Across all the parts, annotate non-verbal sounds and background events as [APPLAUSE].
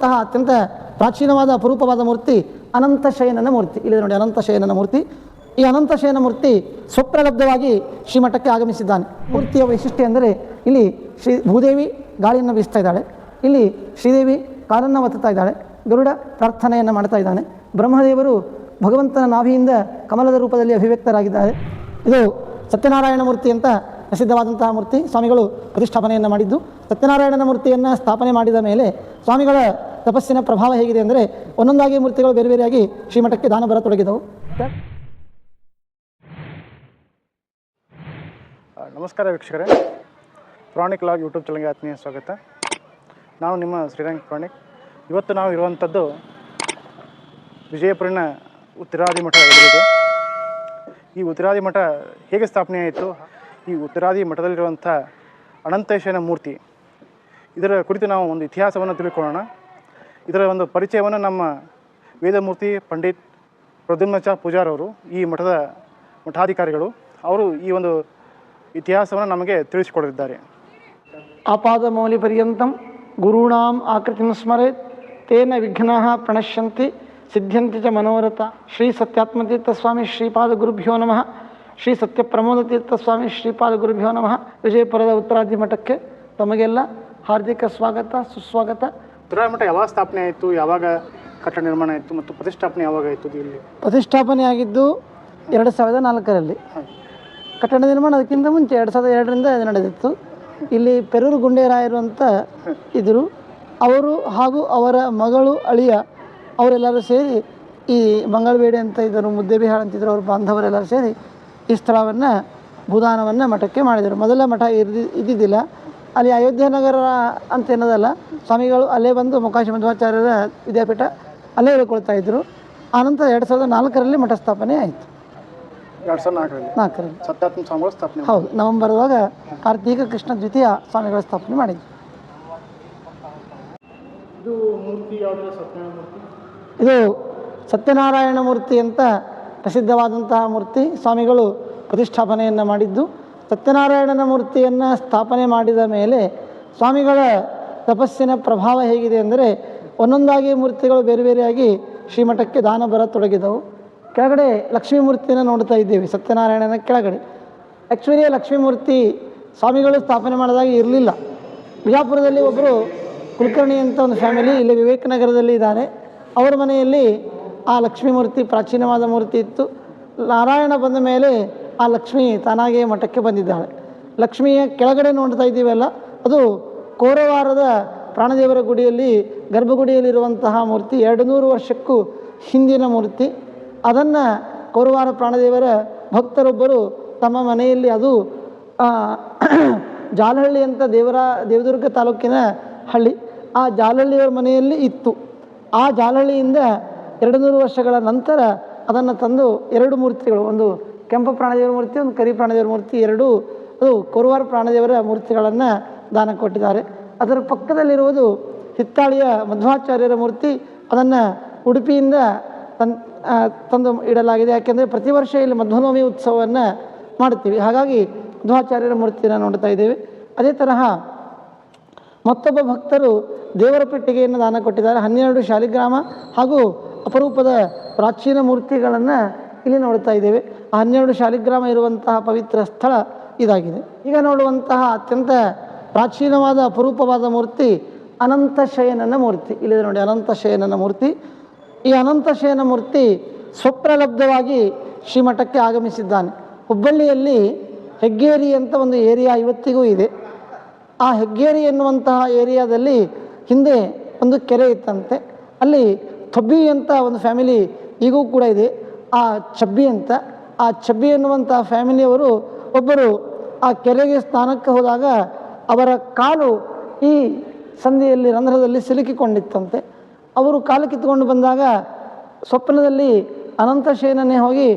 ಅಂತಹ ಅತ್ಯಂತ ಪ್ರಾಚೀನವಾದ ಅಪರೂಪವಾದ ಮೂರ್ತಿ ಅನಂತ ಶಯನನ ಮೂರ್ತಿ. ಇಲ್ಲಿ ನೋಡಿ ಅನಂತ ಶಯನನ ಮೂರ್ತಿ. ಈ ಅನಂತ ಶಯನ ಮೂರ್ತಿ ಸ್ವಪ್ರಲಬ್ಧವಾಗಿ ಶ್ರೀಮಠಕ್ಕೆ ಆಗಮಿಸಿದ್ದಾನೆ. ಮೂರ್ತಿಯ ವೈಶಿಷ್ಟ್ಯ ಅಂದರೆ ಇಲ್ಲಿ ಶ್ರೀ ಭೂದೇವಿ ಗಾಳಿಯನ್ನು ಬೀಸ್ತಾ ಇದ್ದಾಳೆ. ಇಲ್ಲಿ ಶ್ರೀದೇವಿ ಕಾಲನ್ನು ಒತ್ತುತ್ತಾ ಇದ್ದಾಳೆ. ಗರುಡ ಪ್ರಾರ್ಥನೆಯನ್ನು ಮಾಡ್ತಾ ಇದ್ದಾನೆ. ಬ್ರಹ್ಮದೇವರು ಭಗವಂತನ ನಾಭಿಯಿಂದ ಕಮಲದ ರೂಪದಲ್ಲಿ ಅಭಿವ್ಯಕ್ತರಾಗಿದ್ದಾರೆ. ಇದು ಸತ್ಯನಾರಾಯಣ ಮೂರ್ತಿ ಅಂತ ಪ್ರಸಿದ್ಧವಾದಂತಹ ಮೂರ್ತಿ ಸ್ವಾಮಿಗಳು ಪ್ರತಿಷ್ಠಾಪನೆಯನ್ನು ಮಾಡಿದ್ದು, ಸತ್ಯನಾರಾಯಣನ ಮೂರ್ತಿಯನ್ನು ಸ್ಥಾಪನೆ ಮಾಡಿದ ಮೇಲೆ ಸ್ವಾಮಿಗಳ ತಪಸ್ಸಿನ ಪ್ರಭಾವ ಹೇಗಿದೆ ಅಂದರೆ ಒಂದೊಂದಾಗಿ ಮೂರ್ತಿಗಳು ಬೇರೆ ಬೇರೆಯಾಗಿ ಶ್ರೀಮಠಕ್ಕೆ ದಾನ ಬರತೊಡಗಿದವು. ನಮಸ್ಕಾರ ವೀಕ್ಷಕರೇ. ಪ್ರಾಣಿಕ್ ಲಾಗ್ ಯೂಟ್ಯೂಬ್ ಚಾನಲ್ಗೆ ಆತ್ಮೀಯ ಸ್ವಾಗತ. ನಾವು ನಿಮ್ಮ ಶ್ರೀರಂಗ ಪ್ರಾಣಿಕ್ ಇವತ್ತು ನಾವು ಇರುವಂಥದ್ದು ವಿಜಯಪುರಿನ ಉತ್ತರಾದಿ ಮಠ ಈ ಉತ್ತರಾದಿ ಮಠ ಹೇಗೆ ಸ್ಥಾಪನೆ ಆಯಿತು ಈ ಉತ್ತರಾದಿ ಮಠದಲ್ಲಿರುವಂಥ ಅನಂತೇಶನ ಮೂರ್ತಿ. ಇದರ ಕುರಿತು ನಾವು ಒಂದು ಇತಿಹಾಸವನ್ನು ತಿಳ್ಕೊಳ್ಳೋಣ. ಇದರ ಒಂದು ಪರಿಚಯವನ್ನು ನಮ್ಮ ವೇದಮೂರ್ತಿ ಪಂಡಿತ್ ಪ್ರದ್ಯುಮ್ನಚ ಪೂಜಾರವರು, ಈ ಮಠದ ಮಠಾಧಿಕಾರಿಗಳು, ಅವರು ಈ ಒಂದು ಇತಿಹಾಸವನ್ನು ನಮಗೆ ತಿಳಿಸಿಕೊಡಲಿದ್ದಾರೆ. ಆಪಾದ ಮೌಲಿ ಪರ್ಯಂತಂ ಗುರುಣಾಂ ಆಕೃತಿ ಸ್ಮರೇತ್ ತೇನ ವಿಘ್ನ ಪ್ರಣಶ್ಯಂತಿ ಸಿದ್ಧಂತಿ ಚ ಮನೋರಥ, ಶ್ರೀ ಸತ್ಯಾತ್ಮತೀರ್ಥ ಸ್ವಾಮಿ ಶ್ರೀಪಾದ ಗುರುಭ್ಯೋ ನಮಃ. ಶ್ರೀ ಸತ್ಯ ಪ್ರಮೋದ ತೀರ್ಥ ಸ್ವಾಮಿ ಶ್ರೀಪಾದ ಗುರುಭ್ಯೋ ನಮಃ. ವಿಜಯಪುರದ ಉತ್ತರಾದಿ ಮಠಕ್ಕೆ ತಮಗೆಲ್ಲ ಹಾರ್ದಿಕ ಸ್ವಾಗತ ಸುಸ್ವಾಗತ. ಉತ್ತರಾದಿ ಮಠ ಯಾವಾಗ ಸ್ಥಾಪನೆ ಆಯಿತು ಯಾವಾಗ ಕಟ್ಟಡ ನಿರ್ಮಾಣ ಆಯಿತು ಮತ್ತು ಪ್ರತಿಷ್ಠಾಪನೆ ಯಾವಾಗ ಆಯಿತು ಇಲ್ಲಿ? ಇಲ್ಲಿ ಪ್ರತಿಷ್ಠಾಪನೆಯಾಗಿದ್ದು ಎರಡು ಸಾವಿರದ ನಾಲ್ಕರಲ್ಲಿ. ಕಟ್ಟಡ ನಿರ್ಮಾಣ ಅದಕ್ಕಿಂತ ಮುಂಚೆ ಎರಡು ಸಾವಿರದ ಎರಡರಿಂದ ನಡೆದಿತ್ತು. ಇಲ್ಲಿ ಪೆರೂರು ಗುಂಡೇರಾಯರು ಅಂತ ಇದ್ದರು ಅವರು ಹಾಗೂ ಅವರ ಮಗಳು ಅಳಿಯ ಅವರೆಲ್ಲರೂ ಸೇರಿ ಈ ಮಂಗಳಬೇಡಿ ಅಂತ ಇದ್ದರು ಮುದ್ದೆಬಿಹಾಳ್ ಅಂತಿದ್ರು ಅವ್ರ ಬಾಂಧವರೆಲ್ಲರೂ ಸೇರಿ ಈ ಸ್ಥಳವನ್ನು ಭೂದಾನವನ್ನು ಮಠಕ್ಕೆ ಮಾಡಿದರು. ಮೊದಲ ಮಠ ಇರ್ದಿ ಇದ್ದಿದ್ದಿಲ್ಲ. ಅಲ್ಲಿ ಅಯೋಧ್ಯ ನಗರ ಅಂತ ಏನದಲ್ಲ ಸ್ವಾಮಿಗಳು ಅಲ್ಲೇ ಬಂದು ಮುಕಾಶಿ ಮಧ್ವಾಚಾರ್ಯರ ವಿದ್ಯಾಪೀಠ ಅಲ್ಲೇ ಹೇಳ್ಕೊಳ್ತಾ ಇದ್ದರು ಆನಂತರ ಎರಡು ಸಾವಿರದ ನಾಲ್ಕರಲ್ಲಿ ಮಠ ಸ್ಥಾಪನೆ ಆಯಿತು. ಎರಡು ಸಾವಿರದ ನಾಲ್ಕರಲ್ಲಿ? ನಾಲ್ಕರಲ್ಲಿ. ಸತ್ಯಾತ್ಮ ಸ್ವಾಮಿಗಳು ಸ್ಥಾಪನೆ ಹೌದು. ನವೆಂಬರ್ದಾಗ ಕಾರ್ತೀಕ ಕೃಷ್ಣ ದ್ವಿತೀಯ ಸ್ವಾಮಿಗಳ ಸ್ಥಾಪನೆ ಮಾಡಿದ್ವಿ ಇದು ಮೂರ್ತಿ? ಇದು ಸತ್ಯನಾರಾಯಣ ಮೂರ್ತಿ ಅಂತ ಪ್ರಸಿದ್ಧವಾದಂತಹ ಮೂರ್ತಿ. ಸ್ವಾಮಿಗಳು ಪ್ರತಿಷ್ಠಾಪನೆಯನ್ನು ಮಾಡಿದ್ದು, ಸತ್ಯನಾರಾಯಣನ ಮೂರ್ತಿಯನ್ನು ಸ್ಥಾಪನೆ ಮಾಡಿದ ಮೇಲೆ ಸ್ವಾಮಿಗಳ ತಪಸ್ಸಿನ ಪ್ರಭಾವ ಹೇಗಿದೆ ಅಂದರೆ, ಒಂದೊಂದಾಗಿ ಮೂರ್ತಿಗಳು ಬೇರೆ ಬೇರೆಯಾಗಿ ಶ್ರೀಮಠಕ್ಕೆ ದಾನ ಬರತೊಡಗಿದವು ಕೆಳಗಡೆ ಲಕ್ಷ್ಮೀ ಮೂರ್ತಿಯನ್ನು ನೋಡ್ತಾ ಇದ್ದೇವೆ, ಸತ್ಯನಾರಾಯಣನ ಕೆಳಗಡೆ. ಆ್ಯಕ್ಚುಲಿ ಲಕ್ಷ್ಮೀ ಮೂರ್ತಿ ಸ್ವಾಮಿಗಳು ಸ್ಥಾಪನೆ ಮಾಡಿದಾಗ ಇರಲಿಲ್ಲ. ಬಿಜಾಪುರದಲ್ಲಿ ಒಬ್ಬರು ಕುಲಕರ್ಣಿ ಅಂತ ಒಂದು ಫ್ಯಾಮಿಲಿ, ಇಲ್ಲಿ ವಿವೇಕನಗರದಲ್ಲಿ ಇದ್ದಾರೆ ಅವರ ಮನೆಯಲ್ಲಿ ಆ ಲಕ್ಷ್ಮೀ ಮೂರ್ತಿ ಪ್ರಾಚೀನವಾದ ಮೂರ್ತಿ ಇತ್ತು. ನಾರಾಯಣ ಬಂದ ಮೇಲೆ ಆ ಲಕ್ಷ್ಮಿ ತಾನಾಗೇ ಮಠಕ್ಕೆ ಬಂದಿದ್ದಾಳೆ. ಲಕ್ಷ್ಮಿಯ ಕೆಳಗಡೆ ನೋಡ್ತಾ ಇದ್ದೀವಲ್ಲ ಅದು ಕೋರವಾರದ ಪ್ರಾಣದೇವರ ಗುಡಿಯಲ್ಲಿ, ಗರ್ಭಗುಡಿಯಲ್ಲಿರುವಂತಹ ಮೂರ್ತಿ ಎರಡು ನೂರು ವರ್ಷಕ್ಕೂ ಹಿಂದಿನ ಮೂರ್ತಿ. ಅದನ್ನು ಕೋರವಾರ ಪ್ರಾಣದೇವರ ಭಕ್ತರೊಬ್ಬರು ತಮ್ಮ ಮನೆಯಲ್ಲಿ ಅದು ಜಾಲಹಳ್ಳಿ ಅಂತ ದೇವರ, ದೇವದುರ್ಗ ತಾಲೂಕಿನ ಹಳ್ಳಿ. ಆ ಜಾಲಹಳ್ಳಿಯವರ ಮನೆಯಲ್ಲಿ ಇತ್ತು. ಆ ಜಾಲಹಳ್ಳಿಯಿಂದ ಎರಡು ನೂರು ವರ್ಷಗಳ ನಂತರ ಅದನ್ನು ತಂದು ಎರಡು ಮೂರ್ತಿಗಳು, ಒಂದು ಕೆಂಪು ಪ್ರಾಣದೇವರ ಮೂರ್ತಿ, ಒಂದು ಕರಿ ಪ್ರಾಣದೇವರ ಮೂರ್ತಿ, ಎರಡೂ, ಅದು ಕೊರುವಾರ ಪ್ರಾಣದೇವರ ಮೂರ್ತಿಗಳನ್ನು ದಾನ ಕೊಟ್ಟಿದ್ದಾರೆ. ಅದರ ಪಕ್ಕದಲ್ಲಿರುವುದು ಹಿತ್ತಾಳಿಯ ಮಧ್ವಾಚಾರ್ಯರ ಮೂರ್ತಿ, ಅದನ್ನು ಉಡುಪಿಯಿಂದ ತನ್ ತಂದು ಇಡಲಾಗಿದೆ. ಯಾಕೆಂದರೆ ಪ್ರತಿ ವರ್ಷ ಇಲ್ಲಿ ಮಧ್ವನವಮಿ ಉತ್ಸವವನ್ನು ಮಾಡ್ತೀವಿ ಹಾಗಾಗಿ ಮಧ್ವಾಚಾರ್ಯರ ಮೂರ್ತಿಯನ್ನು ನೋಡ್ತಾ ಇದ್ದೇವೆ. ಅದೇ ತರಹ ಮತ್ತೊಬ್ಬ ಭಕ್ತರು ದೇವರ ಪೆಟ್ಟಿಗೆಯನ್ನು ದಾನ ಕೊಟ್ಟಿದ್ದಾರೆ. ಹನ್ನೆರಡು ಶಾಲಿಗ್ರಾಮ ಹಾಗೂ ಅಪರೂಪದ ಪ್ರಾಚೀನ ಮೂರ್ತಿಗಳನ್ನು ಇಲ್ಲಿ ನೋಡ್ತಾ ಇದ್ದೇವೆ. ಹನ್ನೆರಡು ಶಾಲಿಗ್ರಾಮ ಇರುವಂತಹ ಪವಿತ್ರ ಸ್ಥಳ ಇದಾಗಿದೆ. ಈಗ ನೋಡುವಂತಹ ಅತ್ಯಂತ ಪ್ರಾಚೀನವಾದ, ಅಪರೂಪವಾದ ಮೂರ್ತಿ ಅನಂತ ಶಯನನ ಮೂರ್ತಿ. ಇಲ್ಲಿದೆ ನೋಡಿ ಅನಂತ ಶಯನನ ಮೂರ್ತಿ. ಈ ಅನಂತ ಶಯನ ಮೂರ್ತಿ ಸ್ವಪ್ರಲಬ್ಧವಾಗಿ ಶ್ರೀಮಠಕ್ಕೆ ಆಗಮಿಸಿದ್ದಾನೆ. ಹುಬ್ಬಳ್ಳಿಯಲ್ಲಿ ಹೆಗ್ಗೇರಿ ಅಂತ ಒಂದು ಏರಿಯಾ ಇವತ್ತಿಗೂ ಇದೆ. ಆ ಹೆಗ್ಗೇರಿ ಎನ್ನುವಂತಹ ಏರಿಯಾದಲ್ಲಿ ಹಿಂದೆ ಒಂದು ಕೆರೆ ಇತ್ತಂತೆ. ಅಲ್ಲಿ ಥಬ್ಬಿ ಅಂತ ಒಂದು ಫ್ಯಾಮಿಲಿ ಈಗೂ ಕೂಡ ಇದೆ. ಆ ಚಬ್ಬಿ ಅಂತ. ಆ ಚಬ್ಬಿ ಎನ್ನುವಂಥ ಫ್ಯಾಮಿಲಿಯವರು ಒಬ್ಬರು ಆ ಕೆರೆಗೆ ಸ್ನಾನಕ್ಕೆ ಹೋದಾಗ ಅವರ ಕಾಲು ಈ ಸಂಧಿಯಲ್ಲಿ ರಂಧ್ರದಲ್ಲಿ ಸಿಲುಕಿಕೊಂಡಿತ್ತಂತೆ. ಅವರು ಕಾಲು ಕಿತ್ತುಕೊಂಡು ಬಂದಾಗ ಸ್ವಪ್ನದಲ್ಲಿ ಅನಂತ ಶಯನನೇ ಹೋಗಿ,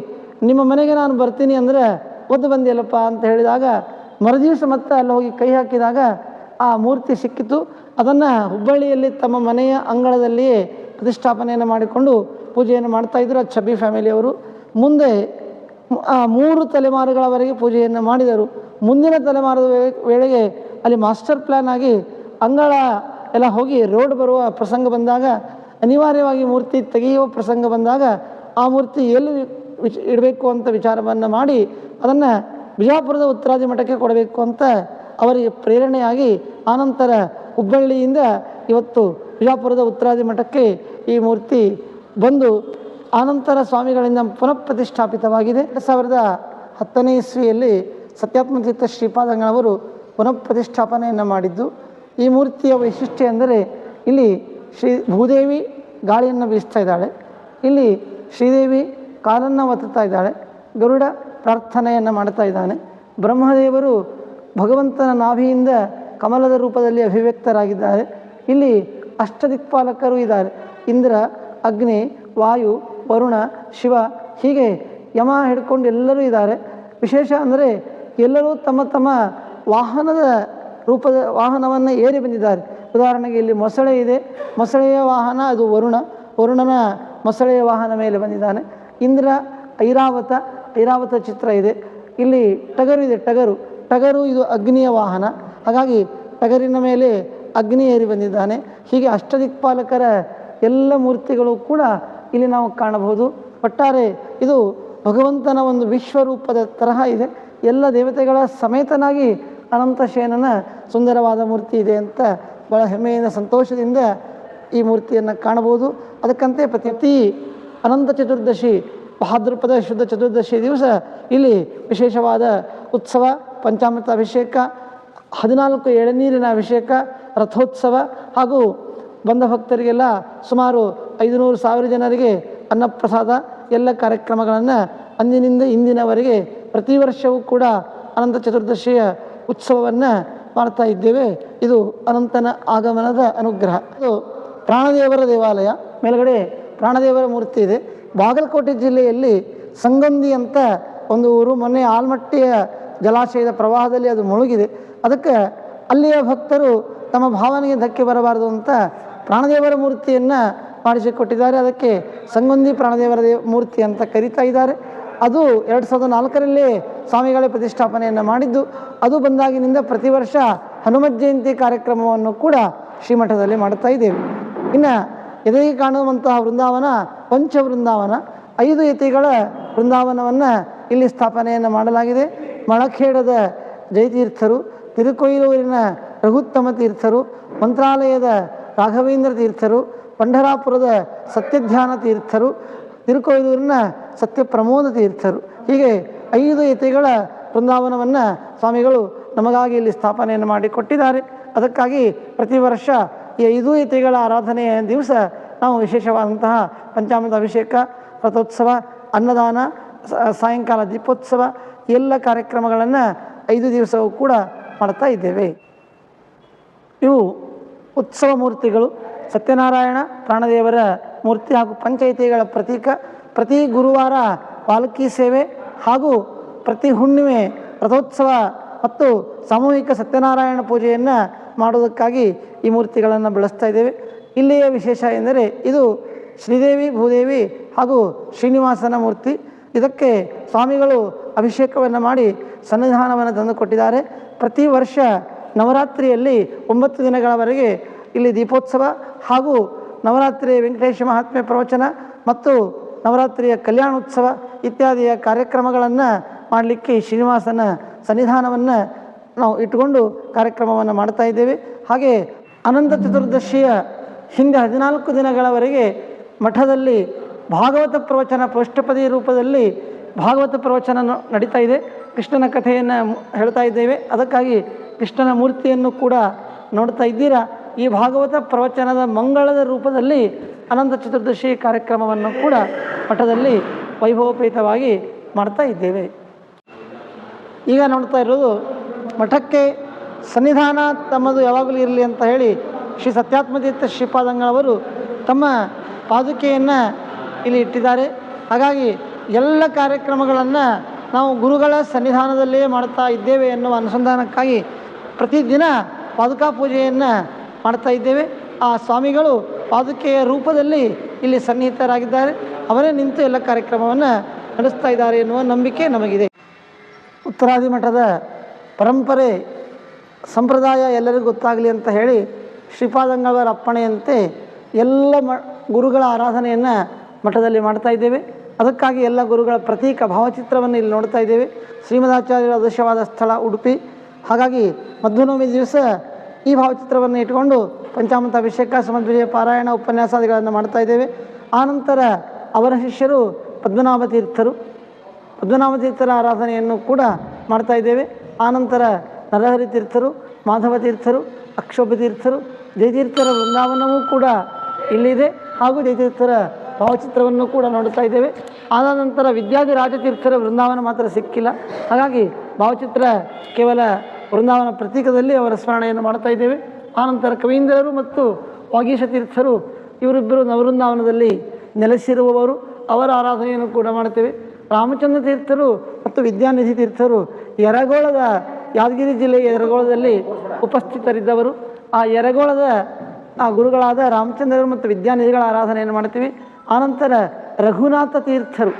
ನಿಮ್ಮ ಮನೆಗೆ ನಾನು ಬರ್ತೀನಿ ಅಂದರೆ ಒದ್ದು ಬಂದಿಯಲ್ಲಪ್ಪ ಅಂತ ಹೇಳಿದಾಗ ಮರುದಿವಸ ಮತ್ತೆ ಅಲ್ಲಿ ಹೋಗಿ ಕೈ ಹಾಕಿದಾಗ ಆ ಮೂರ್ತಿ ಸಿಕ್ಕಿತು. ಅದನ್ನು ಹುಬ್ಬಳ್ಳಿಯಲ್ಲಿ ತಮ್ಮ ಮನೆಯ ಅಂಗಳದಲ್ಲಿಯೇ ಪ್ರತಿಷ್ಠಾಪನೆಯನ್ನು ಮಾಡಿಕೊಂಡು ಪೂಜೆಯನ್ನು ಮಾಡ್ತಾಯಿದ್ರು ಆ ಛಬ್ಬಿ ಫ್ಯಾಮಿಲಿಯವರು ಮುಂದೆ, ಆ ಮೂರು ತಲೆಮಾರುಗಳವರೆಗೆ ಪೂಜೆಯನ್ನು ಮಾಡಿದರು. ಮುಂದಿನ ತಲೆಮಾರದ ವೇಳೆಗೆ ಅಲ್ಲಿ ಮಾಸ್ಟರ್ ಪ್ಲ್ಯಾನ್ ಆಗಿ ಅಂಗಳ ಎಲ್ಲ ಹೋಗಿ ರೋಡ್ ಬರುವ ಪ್ರಸಂಗ ಬಂದಾಗ, ಅನಿವಾರ್ಯವಾಗಿ ಮೂರ್ತಿ ತೆಗೆಯುವ ಪ್ರಸಂಗ ಬಂದಾಗ ಆ ಮೂರ್ತಿ ಎಲ್ಲಿ ವಿಚ್, ಇಡಬೇಕು ಅಂತ ವಿಚಾರವನ್ನು ಮಾಡಿ ಅದನ್ನು ಬಿಜಾಪುರದ ಉತ್ತರಾದಿ ಮಠಕ್ಕೆ ಕೊಡಬೇಕು ಅಂತ ಅವರಿಗೆ ಪ್ರೇರಣೆಯಾಗಿ ಆನಂತರ ಹುಬ್ಬಳ್ಳಿಯಿಂದ ಇವತ್ತು ಬಿಜಾಪುರದ ಉತ್ತರಾದಿ ಮಠಕ್ಕೆ ಈ ಮೂರ್ತಿ ಬಂದು ಆನಂತರ ಸ್ವಾಮಿಗಳಿಂದ ಪುನಃ ಪ್ರತಿಷ್ಠಾಪಿತವಾಗಿದೆ. ಎರಡು ಸಾವಿರದ ಹತ್ತನೇ ಇಸ್ವಿಯಲ್ಲಿ ಸತ್ಯಾತ್ಮತೀರ್ಥ ಶ್ರೀಪಾದಂಗಳವರು ಪುನಃ ಪ್ರತಿಷ್ಠಾಪನೆಯನ್ನು ಮಾಡಿದ್ದು, ಈ ಮೂರ್ತಿಯ ವೈಶಿಷ್ಟ್ಯ ಅಂದರೆ ಇಲ್ಲಿ ಶ್ರೀ ಭೂದೇವಿ ಗಾಳಿಯನ್ನು ಬೀಸ್ತಾ ಇದ್ದಾಳೆ, ಇಲ್ಲಿ ಶ್ರೀದೇವಿ ಕಾಲನ್ನು ಒತ್ತುತ್ತಾ ಇದ್ದಾಳೆ, ಗರುಡ ಪ್ರಾರ್ಥನೆಯನ್ನು ಮಾಡ್ತಾ ಇದ್ದಾನೆ. ಬ್ರಹ್ಮದೇವರು ಭಗವಂತನ ನಾಭಿಯಿಂದ ಕಮಲದ ರೂಪದಲ್ಲಿ ಅಭಿವ್ಯಕ್ತರಾಗಿದ್ದಾರೆ. ಇಲ್ಲಿ ಅಷ್ಟದಿಕ್ಪಾಲಕರು ಇದ್ದಾರೆ. ಇಂದ್ರ, ಅಗ್ನಿ, ವಾಯು, ವರುಣ, ಶಿವ ಹೀಗೆ ಯಮ ಹಿಡ್ಕೊಂಡು ಎಲ್ಲರೂ ಇದ್ದಾರೆ. ವಿಶೇಷ ಅಂದರೆ ಎಲ್ಲರೂ ತಮ್ಮ ತಮ್ಮ ವಾಹನದ ರೂಪದ ವಾಹನವನ್ನು ಏರಿ ಬಂದಿದ್ದಾರೆ. ಉದಾಹರಣೆಗೆ ಇಲ್ಲಿ ಮೊಸಳೆ ಇದೆ. ಮೊಸಳೆಯ ವಾಹನ ಅದು ವರುಣ. ವರುಣನ ಮೊಸಳೆಯ ವಾಹನ ಮೇಲೆ ಬಂದಿದ್ದಾನೆ. ಇಂದ್ರ, ಐರಾವತ ಐರಾವತ ಚಿತ್ರ ಇದೆ. ಇಲ್ಲಿ ಟಗರು ಇದೆ, ಟಗರು. ಟಗರು ಇದು ಅಗ್ನಿಯ ವಾಹನ. ಹಾಗಾಗಿ ಟಗರಿನ ಮೇಲೆ ಅಗ್ನಿ ಏರಿ ಬಂದಿದ್ದಾನೆ. ಹೀಗೆ ಅಷ್ಟದಿಕ್ಪಾಲಕರ ಎಲ್ಲ ಮೂರ್ತಿಗಳು ಕೂಡ ಇಲ್ಲಿ ನಾವು ಕಾಣಬಹುದು. ಒಟ್ಟಾರೆ ಇದು ಭಗವಂತನ ಒಂದು ವಿಶ್ವರೂಪದ ತರಹ ಇದೆ. ಎಲ್ಲ ದೇವತೆಗಳ ಸಮೇತನಾಗಿ ಅನಂತಶೇನನ ಸುಂದರವಾದ ಮೂರ್ತಿ ಇದೆ ಅಂತ ಭಾಳ ಹೆಮ್ಮೆಯಿಂದ, ಸಂತೋಷದಿಂದ ಈ ಮೂರ್ತಿಯನ್ನು ಕಾಣಬಹುದು. ಅದಕ್ಕಂತೆ ಪ್ರತಿ ಅನಂತ ಚತುರ್ದಶಿ ಭಾದ್ರಪದ ಶುದ್ಧ ಚತುರ್ದಶಿ ದಿವಸ ಇಲ್ಲಿ ವಿಶೇಷವಾದ ಉತ್ಸವ, ಪಂಚಾಮೃತ ಅಭಿಷೇಕ, ಹದಿನಾಲ್ಕು ಎಳನೀರಿನ ಅಭಿಷೇಕ, ರಥೋತ್ಸವ ಹಾಗೂ ಬಂದ ಭಕ್ತರಿಗೆಲ್ಲ ಸುಮಾರು ಐದುನೂರು ಸಾವಿರ ಜನರಿಗೆ ಅನ್ನಪ್ರಸಾದ, ಎಲ್ಲ ಕಾರ್ಯಕ್ರಮಗಳನ್ನು ಅಂದಿನಿಂದ ಇಂದಿನವರೆಗೆ ಪ್ರತಿ ವರ್ಷವೂ ಕೂಡ ಅನಂತ ಚತುರ್ದಶಿಯ ಉತ್ಸವವನ್ನು ಮಾಡ್ತಾ ಇದ್ದೇವೆ. ಇದು ಅನಂತನ ಆಗಮನದ ಅನುಗ್ರಹ. ಇದು ಪ್ರಾಣದೇವರ ದೇವಾಲಯ. ಮೇಲುಗಡೆ ಪ್ರಾಣದೇವರ ಮೂರ್ತಿ ಇದೆ. ಬಾಗಲಕೋಟೆ ಜಿಲ್ಲೆಯಲ್ಲಿ ಸಂಗಂದಿ ಅಂತ ಒಂದು ಊರು. ಮೊನ್ನೆ ಆಲ್ಮಟ್ಟಿಯ ಜಲಾಶಯದ ಪ್ರವಾಹದಲ್ಲಿ ಅದು ಮುಳುಗಿದೆ. ಅದಕ್ಕೆ ಅಲ್ಲಿಯ ಭಕ್ತರು ತಮ್ಮ ಭಾವನೆಗೆ ಧಕ್ಕೆ ಬರಬಾರದು ಅಂತ ಪ್ರಾಣದೇವರ ಮೂರ್ತಿಯನ್ನು ಮಾಡಿಸಿಕೊಟ್ಟಿದ್ದಾರೆ. ಅದಕ್ಕೆ ಸಂಗೊಂದಿ ಪ್ರಾಣದೇವರ ದೇವ ಮೂರ್ತಿ ಅಂತ ಕರೀತಾ ಇದ್ದಾರೆ. ಅದು ಎರಡು ಸಾವಿರದ ನಾಲ್ಕರಲ್ಲಿ ಸ್ವಾಮಿಗಳೇ ಪ್ರತಿಷ್ಠಾಪನೆಯನ್ನು ಮಾಡಿದ್ದು. ಅದು ಬಂದಾಗಿನಿಂದ ಪ್ರತಿ ವರ್ಷ ಹನುಮತ್ ಜಯಂತಿ ಕಾರ್ಯಕ್ರಮವನ್ನು ಕೂಡ ಶ್ರೀಮಠದಲ್ಲಿ ಮಾಡ್ತಾ ಇದ್ದೇವೆ. ಇನ್ನು ಎದುರಿಗೆ ಕಾಣುವಂತಹ ವೃಂದಾವನ, ಪಂಚ ವೃಂದಾವನ, ಐದು ಯತಿಗಳ ವೃಂದಾವನವನ್ನು ಇಲ್ಲಿ ಸ್ಥಾಪನೆಯನ್ನು ಮಾಡಲಾಗಿದೆ. ಮಳಖೇಡದ ಜಯತೀರ್ಥರು, ತಿರುಕೊಯ್ಲೂರಿನ ರಘುತ್ತಮ ತೀರ್ಥರು, ಮಂತ್ರಾಲಯದ ರಾಘವೇಂದ್ರ ತೀರ್ಥರು ಪಂಢರಾಪುರದ ಸತ್ಯಧ್ಯಾನ ತೀರ್ಥರು, ತಿರುಕೋಯ್ದೂರಿನ ಸತ್ಯಪ್ರಮೋದ ತೀರ್ಥರು. ಹೀಗೆ ಐದು ಯತಿಗಳ ವೃಂದಾವನವನ್ನು ಸ್ವಾಮಿಗಳು ನಮಗಾಗಿ ಇಲ್ಲಿ ಸ್ಥಾಪನೆಯನ್ನು ಮಾಡಿಕೊಟ್ಟಿದ್ದಾರೆ. ಅದಕ್ಕಾಗಿ ಪ್ರತಿ ವರ್ಷ ಈ ಐದು ಯತಿಗಳ ಆರಾಧನೆಯ ದಿವಸ ನಾವು ವಿಶೇಷವಾದಂತಹ ಪಂಚಾಮೃತ ಅಭಿಷೇಕ, ರಥೋತ್ಸವ, ಅನ್ನದಾನ ಸಾಯಂಕಾಲ ದೀಪೋತ್ಸವ ಎಲ್ಲ ಕಾರ್ಯಕ್ರಮಗಳನ್ನು ಐದು ದಿವಸವೂ ಕೂಡ ಮಾಡ್ತಾ ಇದ್ದೇವೆ. ಇವು ಉತ್ಸವ ಮೂರ್ತಿಗಳು ಸತ್ಯನಾರಾಯಣ ಪ್ರಾಣದೇವರ ಮೂರ್ತಿ ಹಾಗೂ ಪಂಚಾಯಿತಿಗಳ ಪ್ರತೀಕ. ಪ್ರತಿ ಗುರುವಾರ ಪಾಲಕಿ ಸೇವೆ ಹಾಗೂ ಪ್ರತಿ ಹುಣ್ಣಿಮೆ ರಥೋತ್ಸವ ಮತ್ತು ಸಾಮೂಹಿಕ ಸತ್ಯನಾರಾಯಣ ಪೂಜೆಯನ್ನು ಮಾಡೋದಕ್ಕಾಗಿ ಈ ಮೂರ್ತಿಗಳನ್ನು ಬಳಸ್ತಾ ಇದ್ದೇವೆ. ಇಲ್ಲಿಯ ವಿಶೇಷ ಎಂದರೆ ಇದು ಶ್ರೀದೇವಿ, ಭೂದೇವಿ ಹಾಗೂ ಶ್ರೀನಿವಾಸನ ಮೂರ್ತಿ. ಇದಕ್ಕೆ ಸ್ವಾಮಿಗಳು ಅಭಿಷೇಕವನ್ನು ಮಾಡಿ ಸನ್ನಿಧಾನವನ್ನು ತಂದುಕೊಟ್ಟಿದ್ದಾರೆ. ಪ್ರತಿ ವರ್ಷ ನವರಾತ್ರಿಯಲ್ಲಿ ಒಂಬತ್ತು ದಿನಗಳವರೆಗೆ ಇಲ್ಲಿ ದೀಪೋತ್ಸವ ಹಾಗೂ ನವರಾತ್ರಿ ವೆಂಕಟೇಶ ಮಹಾತ್ಮೆ ಪ್ರವಚನ ಮತ್ತು ನವರಾತ್ರಿಯ ಕಲ್ಯಾಣೋತ್ಸವ ಇತ್ಯಾದಿಯ ಕಾರ್ಯಕ್ರಮಗಳನ್ನು ಮಾಡಲಿಕ್ಕೆ ಶ್ರೀನಿವಾಸನ ಸನ್ನಿಧಾನವನ್ನು ನಾವು ಇಟ್ಟುಕೊಂಡು ಕಾರ್ಯಕ್ರಮವನ್ನು ಮಾಡ್ತಾ ಇದ್ದೇವೆ. ಹಾಗೆ ಅನಂತ ಚತುರ್ದಶಿಯ ಹಿಂದೆ ಹದಿನಾಲ್ಕು ದಿನಗಳವರೆಗೆ ಮಠದಲ್ಲಿ ಭಾಗವತ ಪ್ರವಚನ ಪೃಷ್ಠಪದಿ ರೂಪದಲ್ಲಿ ಭಾಗವತ ಪ್ರವಚನ ನಡೀತಾ ಇದೆ. ಕೃಷ್ಣನ ಕಥೆಯನ್ನು ಹೇಳ್ತಾ ಇದ್ದೇವೆ. ಅದಕ್ಕಾಗಿ ಕೃಷ್ಣನ ಮೂರ್ತಿಯನ್ನು ಕೂಡ ನೋಡ್ತಾ ಇದ್ದೀರಾ? ಈ ಭಾಗವತ ಪ್ರವಚನದ ಮಂಗಳದ ರೂಪದಲ್ಲಿ ಅನಂತ ಚತುರ್ದಶಿ ಕಾರ್ಯಕ್ರಮವನ್ನು ಕೂಡ ಮಠದಲ್ಲಿ ವೈಭವೋಪೇತವಾಗಿ ಮಾಡ್ತಾ ಇದ್ದೇವೆ. ಈಗ ನೋಡ್ತಾ ಇರೋದು, ಮಠಕ್ಕೆ ಸನ್ನಿಧಾನ ತಮ್ಮದು ಯಾವಾಗಲೂ ಇರಲಿ ಅಂತ ಹೇಳಿ ಶ್ರೀ ಸತ್ಯಾತ್ಮತೀರ್ಥ ಶ್ರೀಪಾದಂಗಳವರು ತಮ್ಮ ಪಾದುಕೆಯನ್ನು ಇಲ್ಲಿ ಇಟ್ಟಿದ್ದಾರೆ. ಹಾಗಾಗಿ ಎಲ್ಲ ಕಾರ್ಯಕ್ರಮಗಳನ್ನು ನಾವು ಗುರುಗಳ ಸನ್ನಿಧಾನದಲ್ಲಿಯೇ ಮಾಡ್ತಾ ಇದ್ದೇವೆ ಎನ್ನುವ ಅನುಸಂಧಾನಕ್ಕಾಗಿ ಪ್ರತಿದಿನ ಪಾದುಕಾ ಪೂಜೆಯನ್ನು ಮಾಡ್ತಾ ಇದ್ದೇವೆ. ಆ ಸ್ವಾಮಿಗಳು ಪಾದುಕೆಯ ರೂಪದಲ್ಲಿ ಇಲ್ಲಿ ಸನ್ನಿಹಿತರಾಗಿದ್ದಾರೆ. ಅವರೇ ನಿಂತು ಎಲ್ಲ ಕಾರ್ಯಕ್ರಮವನ್ನು ನಡೆಸ್ತಾ ಇದ್ದಾರೆ ಎನ್ನುವ ನಂಬಿಕೆ ನಮಗಿದೆ. ಉತ್ತರಾದಿ ಮಠದ ಪರಂಪರೆ, ಸಂಪ್ರದಾಯ ಎಲ್ಲರಿಗೂ ಗೊತ್ತಾಗಲಿ ಅಂತ ಹೇಳಿ ಶ್ರೀಪಾದಂಗಳವರ ಅಪ್ಪಣೆಯಂತೆ ಎಲ್ಲ ಮ, ಗುರುಗಳ ಆರಾಧನೆಯನ್ನು ಮಠದಲ್ಲಿ ಮಾಡ್ತಾ ಇದ್ದೇವೆ. ಅದಕ್ಕಾಗಿ ಎಲ್ಲ ಗುರುಗಳ ಪ್ರತೀಕ ಭಾವಚಿತ್ರವನ್ನು ಇಲ್ಲಿ ನೋಡ್ತಾ ಇದ್ದೇವೆ. ಶ್ರೀಮದಾಚಾರ್ಯರ ಅದೃಶ್ಯವಾದ ಸ್ಥಳ ಉಡುಪಿ. ಹಾಗಾಗಿ ಮಧ್ವನವಮಿ ದಿವಸ ಈ ಭಾವಚಿತ್ರವನ್ನು ಇಟ್ಕೊಂಡು ಪಂಚಾಮೃತ ಅಭಿಷೇಕ ವಿಜಯ ಪಾರಾಯಣ ಉಪನ್ಯಾಸಾದಿಗಳನ್ನು ಮಾಡ್ತಾ ಇದ್ದೇವೆ. ಆನಂತರ ಅವರ ಶಿಷ್ಯರು ಪದ್ಮನಾಭ ತೀರ್ಥರು. ಪದ್ಮನಾಭ ತೀರ್ಥರ ಆರಾಧನೆಯನ್ನು ಕೂಡ ಮಾಡ್ತಾ ಇದ್ದೇವೆ. ಆನಂತರ ನರಹರಿ ತೀರ್ಥರು, ಮಾಧವ ತೀರ್ಥರು, ಅಕ್ಷೋಭ ತೀರ್ಥರು, ಜಯತೀರ್ಥರ ವೃಂದಾವನವೂ ಕೂಡ ಇಲ್ಲಿದೆ. ಹಾಗೂ ಜಯತೀರ್ಥರ ಭಾವಚಿತ್ರವನ್ನು ಕೂಡ ನೋಡ್ತಾ ಇದ್ದೇವೆ. ಆದ ನಂತರ ವಿದ್ಯಾಧಿ ರಾಜತೀರ್ಥರ ವೃಂದಾವನ ಮಾತ್ರ ಸಿಕ್ಕಿಲ್ಲ. ಹಾಗಾಗಿ ಭಾವಚಿತ್ರ ಕೇವಲ ವೃಂದಾವನ ಪ್ರತೀಕದಲ್ಲಿ ಅವರ ಸ್ಮರಣೆಯನ್ನು ಮಾಡ್ತಾ ಇದ್ದೇವೆ. ಆನಂತರ ಕವೀಂದ್ರರು ಮತ್ತು ತೀರ್ಥರು ಇವರಿಬ್ಬರು ನವೃಂದಾವನದಲ್ಲಿ ನೆಲೆಸಿರುವವರು. ಅವರ ಆರಾಧನೆಯನ್ನು ಕೂಡ ಮಾಡ್ತೇವೆ ರಾಮಚಂದ್ರ ತೀರ್ಥರು ಮತ್ತು ವಿದ್ಯಾನಿಧಿ ತೀರ್ಥರು ಯರಗೋಳದ ಯಾದಗಿರಿ ಜಿಲ್ಲೆಯ ಯರಗೋಳದಲ್ಲಿ ಉಪಸ್ಥಿತರಿದ್ದವರು. ಆ ಯರಗೋಳದ, ಆ ಗುರುಗಳಾದ ರಾಮಚಂದ್ರರು ಮತ್ತು ವಿದ್ಯಾನಿಧಿಗಳ ಆರಾಧನೆಯನ್ನು ಮಾಡ್ತೀವಿ ಆನಂತರ ರಘುನಾಥ ತೀರ್ಥರು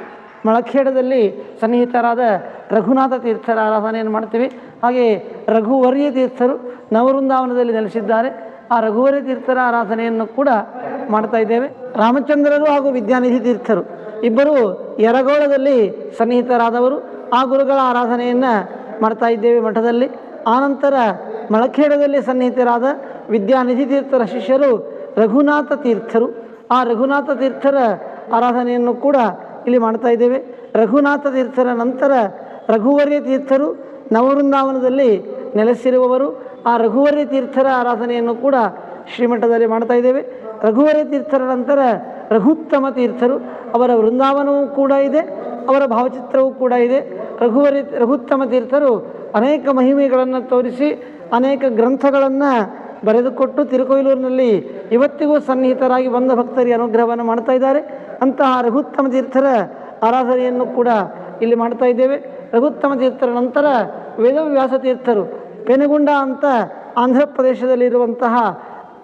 ಮಳಖೇಡದಲ್ಲಿ ಸನ್ನಿಹಿತರಾದ ರಘುನಾಥ ತೀರ್ಥರ ಆರಾಧನೆಯನ್ನು ಮಾಡ್ತೀವಿ ಹಾಗೆ ರಘುವರ್ಯ ತೀರ್ಥರು ನವವೃಂದಾವನದಲ್ಲಿ ನೆಲೆಸಿದ್ದಾರೆ. ಆ ರಘುವರ್ಯ ತೀರ್ಥರ ಆರಾಧನೆಯನ್ನು ಕೂಡ ಮಾಡ್ತಾ ಇದ್ದೇವೆ. ರಾಮಚಂದ್ರರು ಹಾಗೂ ವಿದ್ಯಾನಿಧಿ ತೀರ್ಥರು ಇಬ್ಬರು ಯರಗೋಳದಲ್ಲಿ ಸನ್ನಿಹಿತರಾದವರು. ಆ ಗುರುಗಳ ಆರಾಧನೆಯನ್ನು ಮಾಡ್ತಾ ಇದ್ದೇವೆ ಮಠದಲ್ಲಿ. ಆನಂತರ ಮಳಖೇಡದಲ್ಲಿ ಸನ್ನಿಹಿತರಾದ ವಿದ್ಯಾನಿಧಿ ತೀರ್ಥರ ಶಿಷ್ಯರು ರಘುನಾಥ ತೀರ್ಥರು. ಆ ರಘುನಾಥ ತೀರ್ಥರ ಆರಾಧನೆಯನ್ನು ಕೂಡ ಇಲ್ಲಿ ಮಾಡ್ತಾ ಇದ್ದೇವೆ. ರಘುನಾಥ ತೀರ್ಥರ ನಂತರ ರಘುವರ್ಯ ತೀರ್ಥರು ನವವೃಂದಾವನದಲ್ಲಿ ನೆಲೆಸಿರುವವರು. ಆ ರಘುವರ್ಯ ತೀರ್ಥರ ಆರಾಧನೆಯನ್ನು ಕೂಡ ಶ್ರೀಮಠದಲ್ಲಿ ಮಾಡ್ತಾ ಇದ್ದೇವೆ. ರಘುವರ್ಯ ತೀರ್ಥರ ನಂತರ ರಘುತ್ತಮ ತೀರ್ಥರು. ಅವರ ವೃಂದಾವನವೂ ಕೂಡ ಇದೆ. ಅವರ ಭಾವಚಿತ್ರವೂ ಕೂಡ ಇದೆ. ರಘುವರಿ ರಘುತ್ತಮ ತೀರ್ಥರು ಅನೇಕ ಮಹಿಮೆಗಳನ್ನು ತೋರಿಸಿ, ಅನೇಕ ಗ್ರಂಥಗಳನ್ನು ಬರೆದುಕೊಟ್ಟು ತಿರುಕೊಯ್ಲೂರಿನಲ್ಲಿ ಇವತ್ತಿಗೂ ಸನ್ನಿಹಿತರಾಗಿ ಬಂದ ಭಕ್ತರಿಗೆ ಅನುಗ್ರಹವನ್ನು ಮಾಡ್ತಾ ಇದ್ದಾರೆ. ಅಂತಹ ರಘುತ್ತಮ ತೀರ್ಥರ ಆರಾಧನೆಯನ್ನು ಕೂಡ ಇಲ್ಲಿ ಮಾಡ್ತಾ ಇದ್ದೇವೆ. ರಘುತ್ತಮ ತೀರ್ಥರ ನಂತರ ವೇದವ್ಯಾಸ ತೀರ್ಥರು ಪೆನಗುಂಡ ಅಂತ ಆಂಧ್ರ ಪ್ರದೇಶದಲ್ಲಿರುವಂತಹ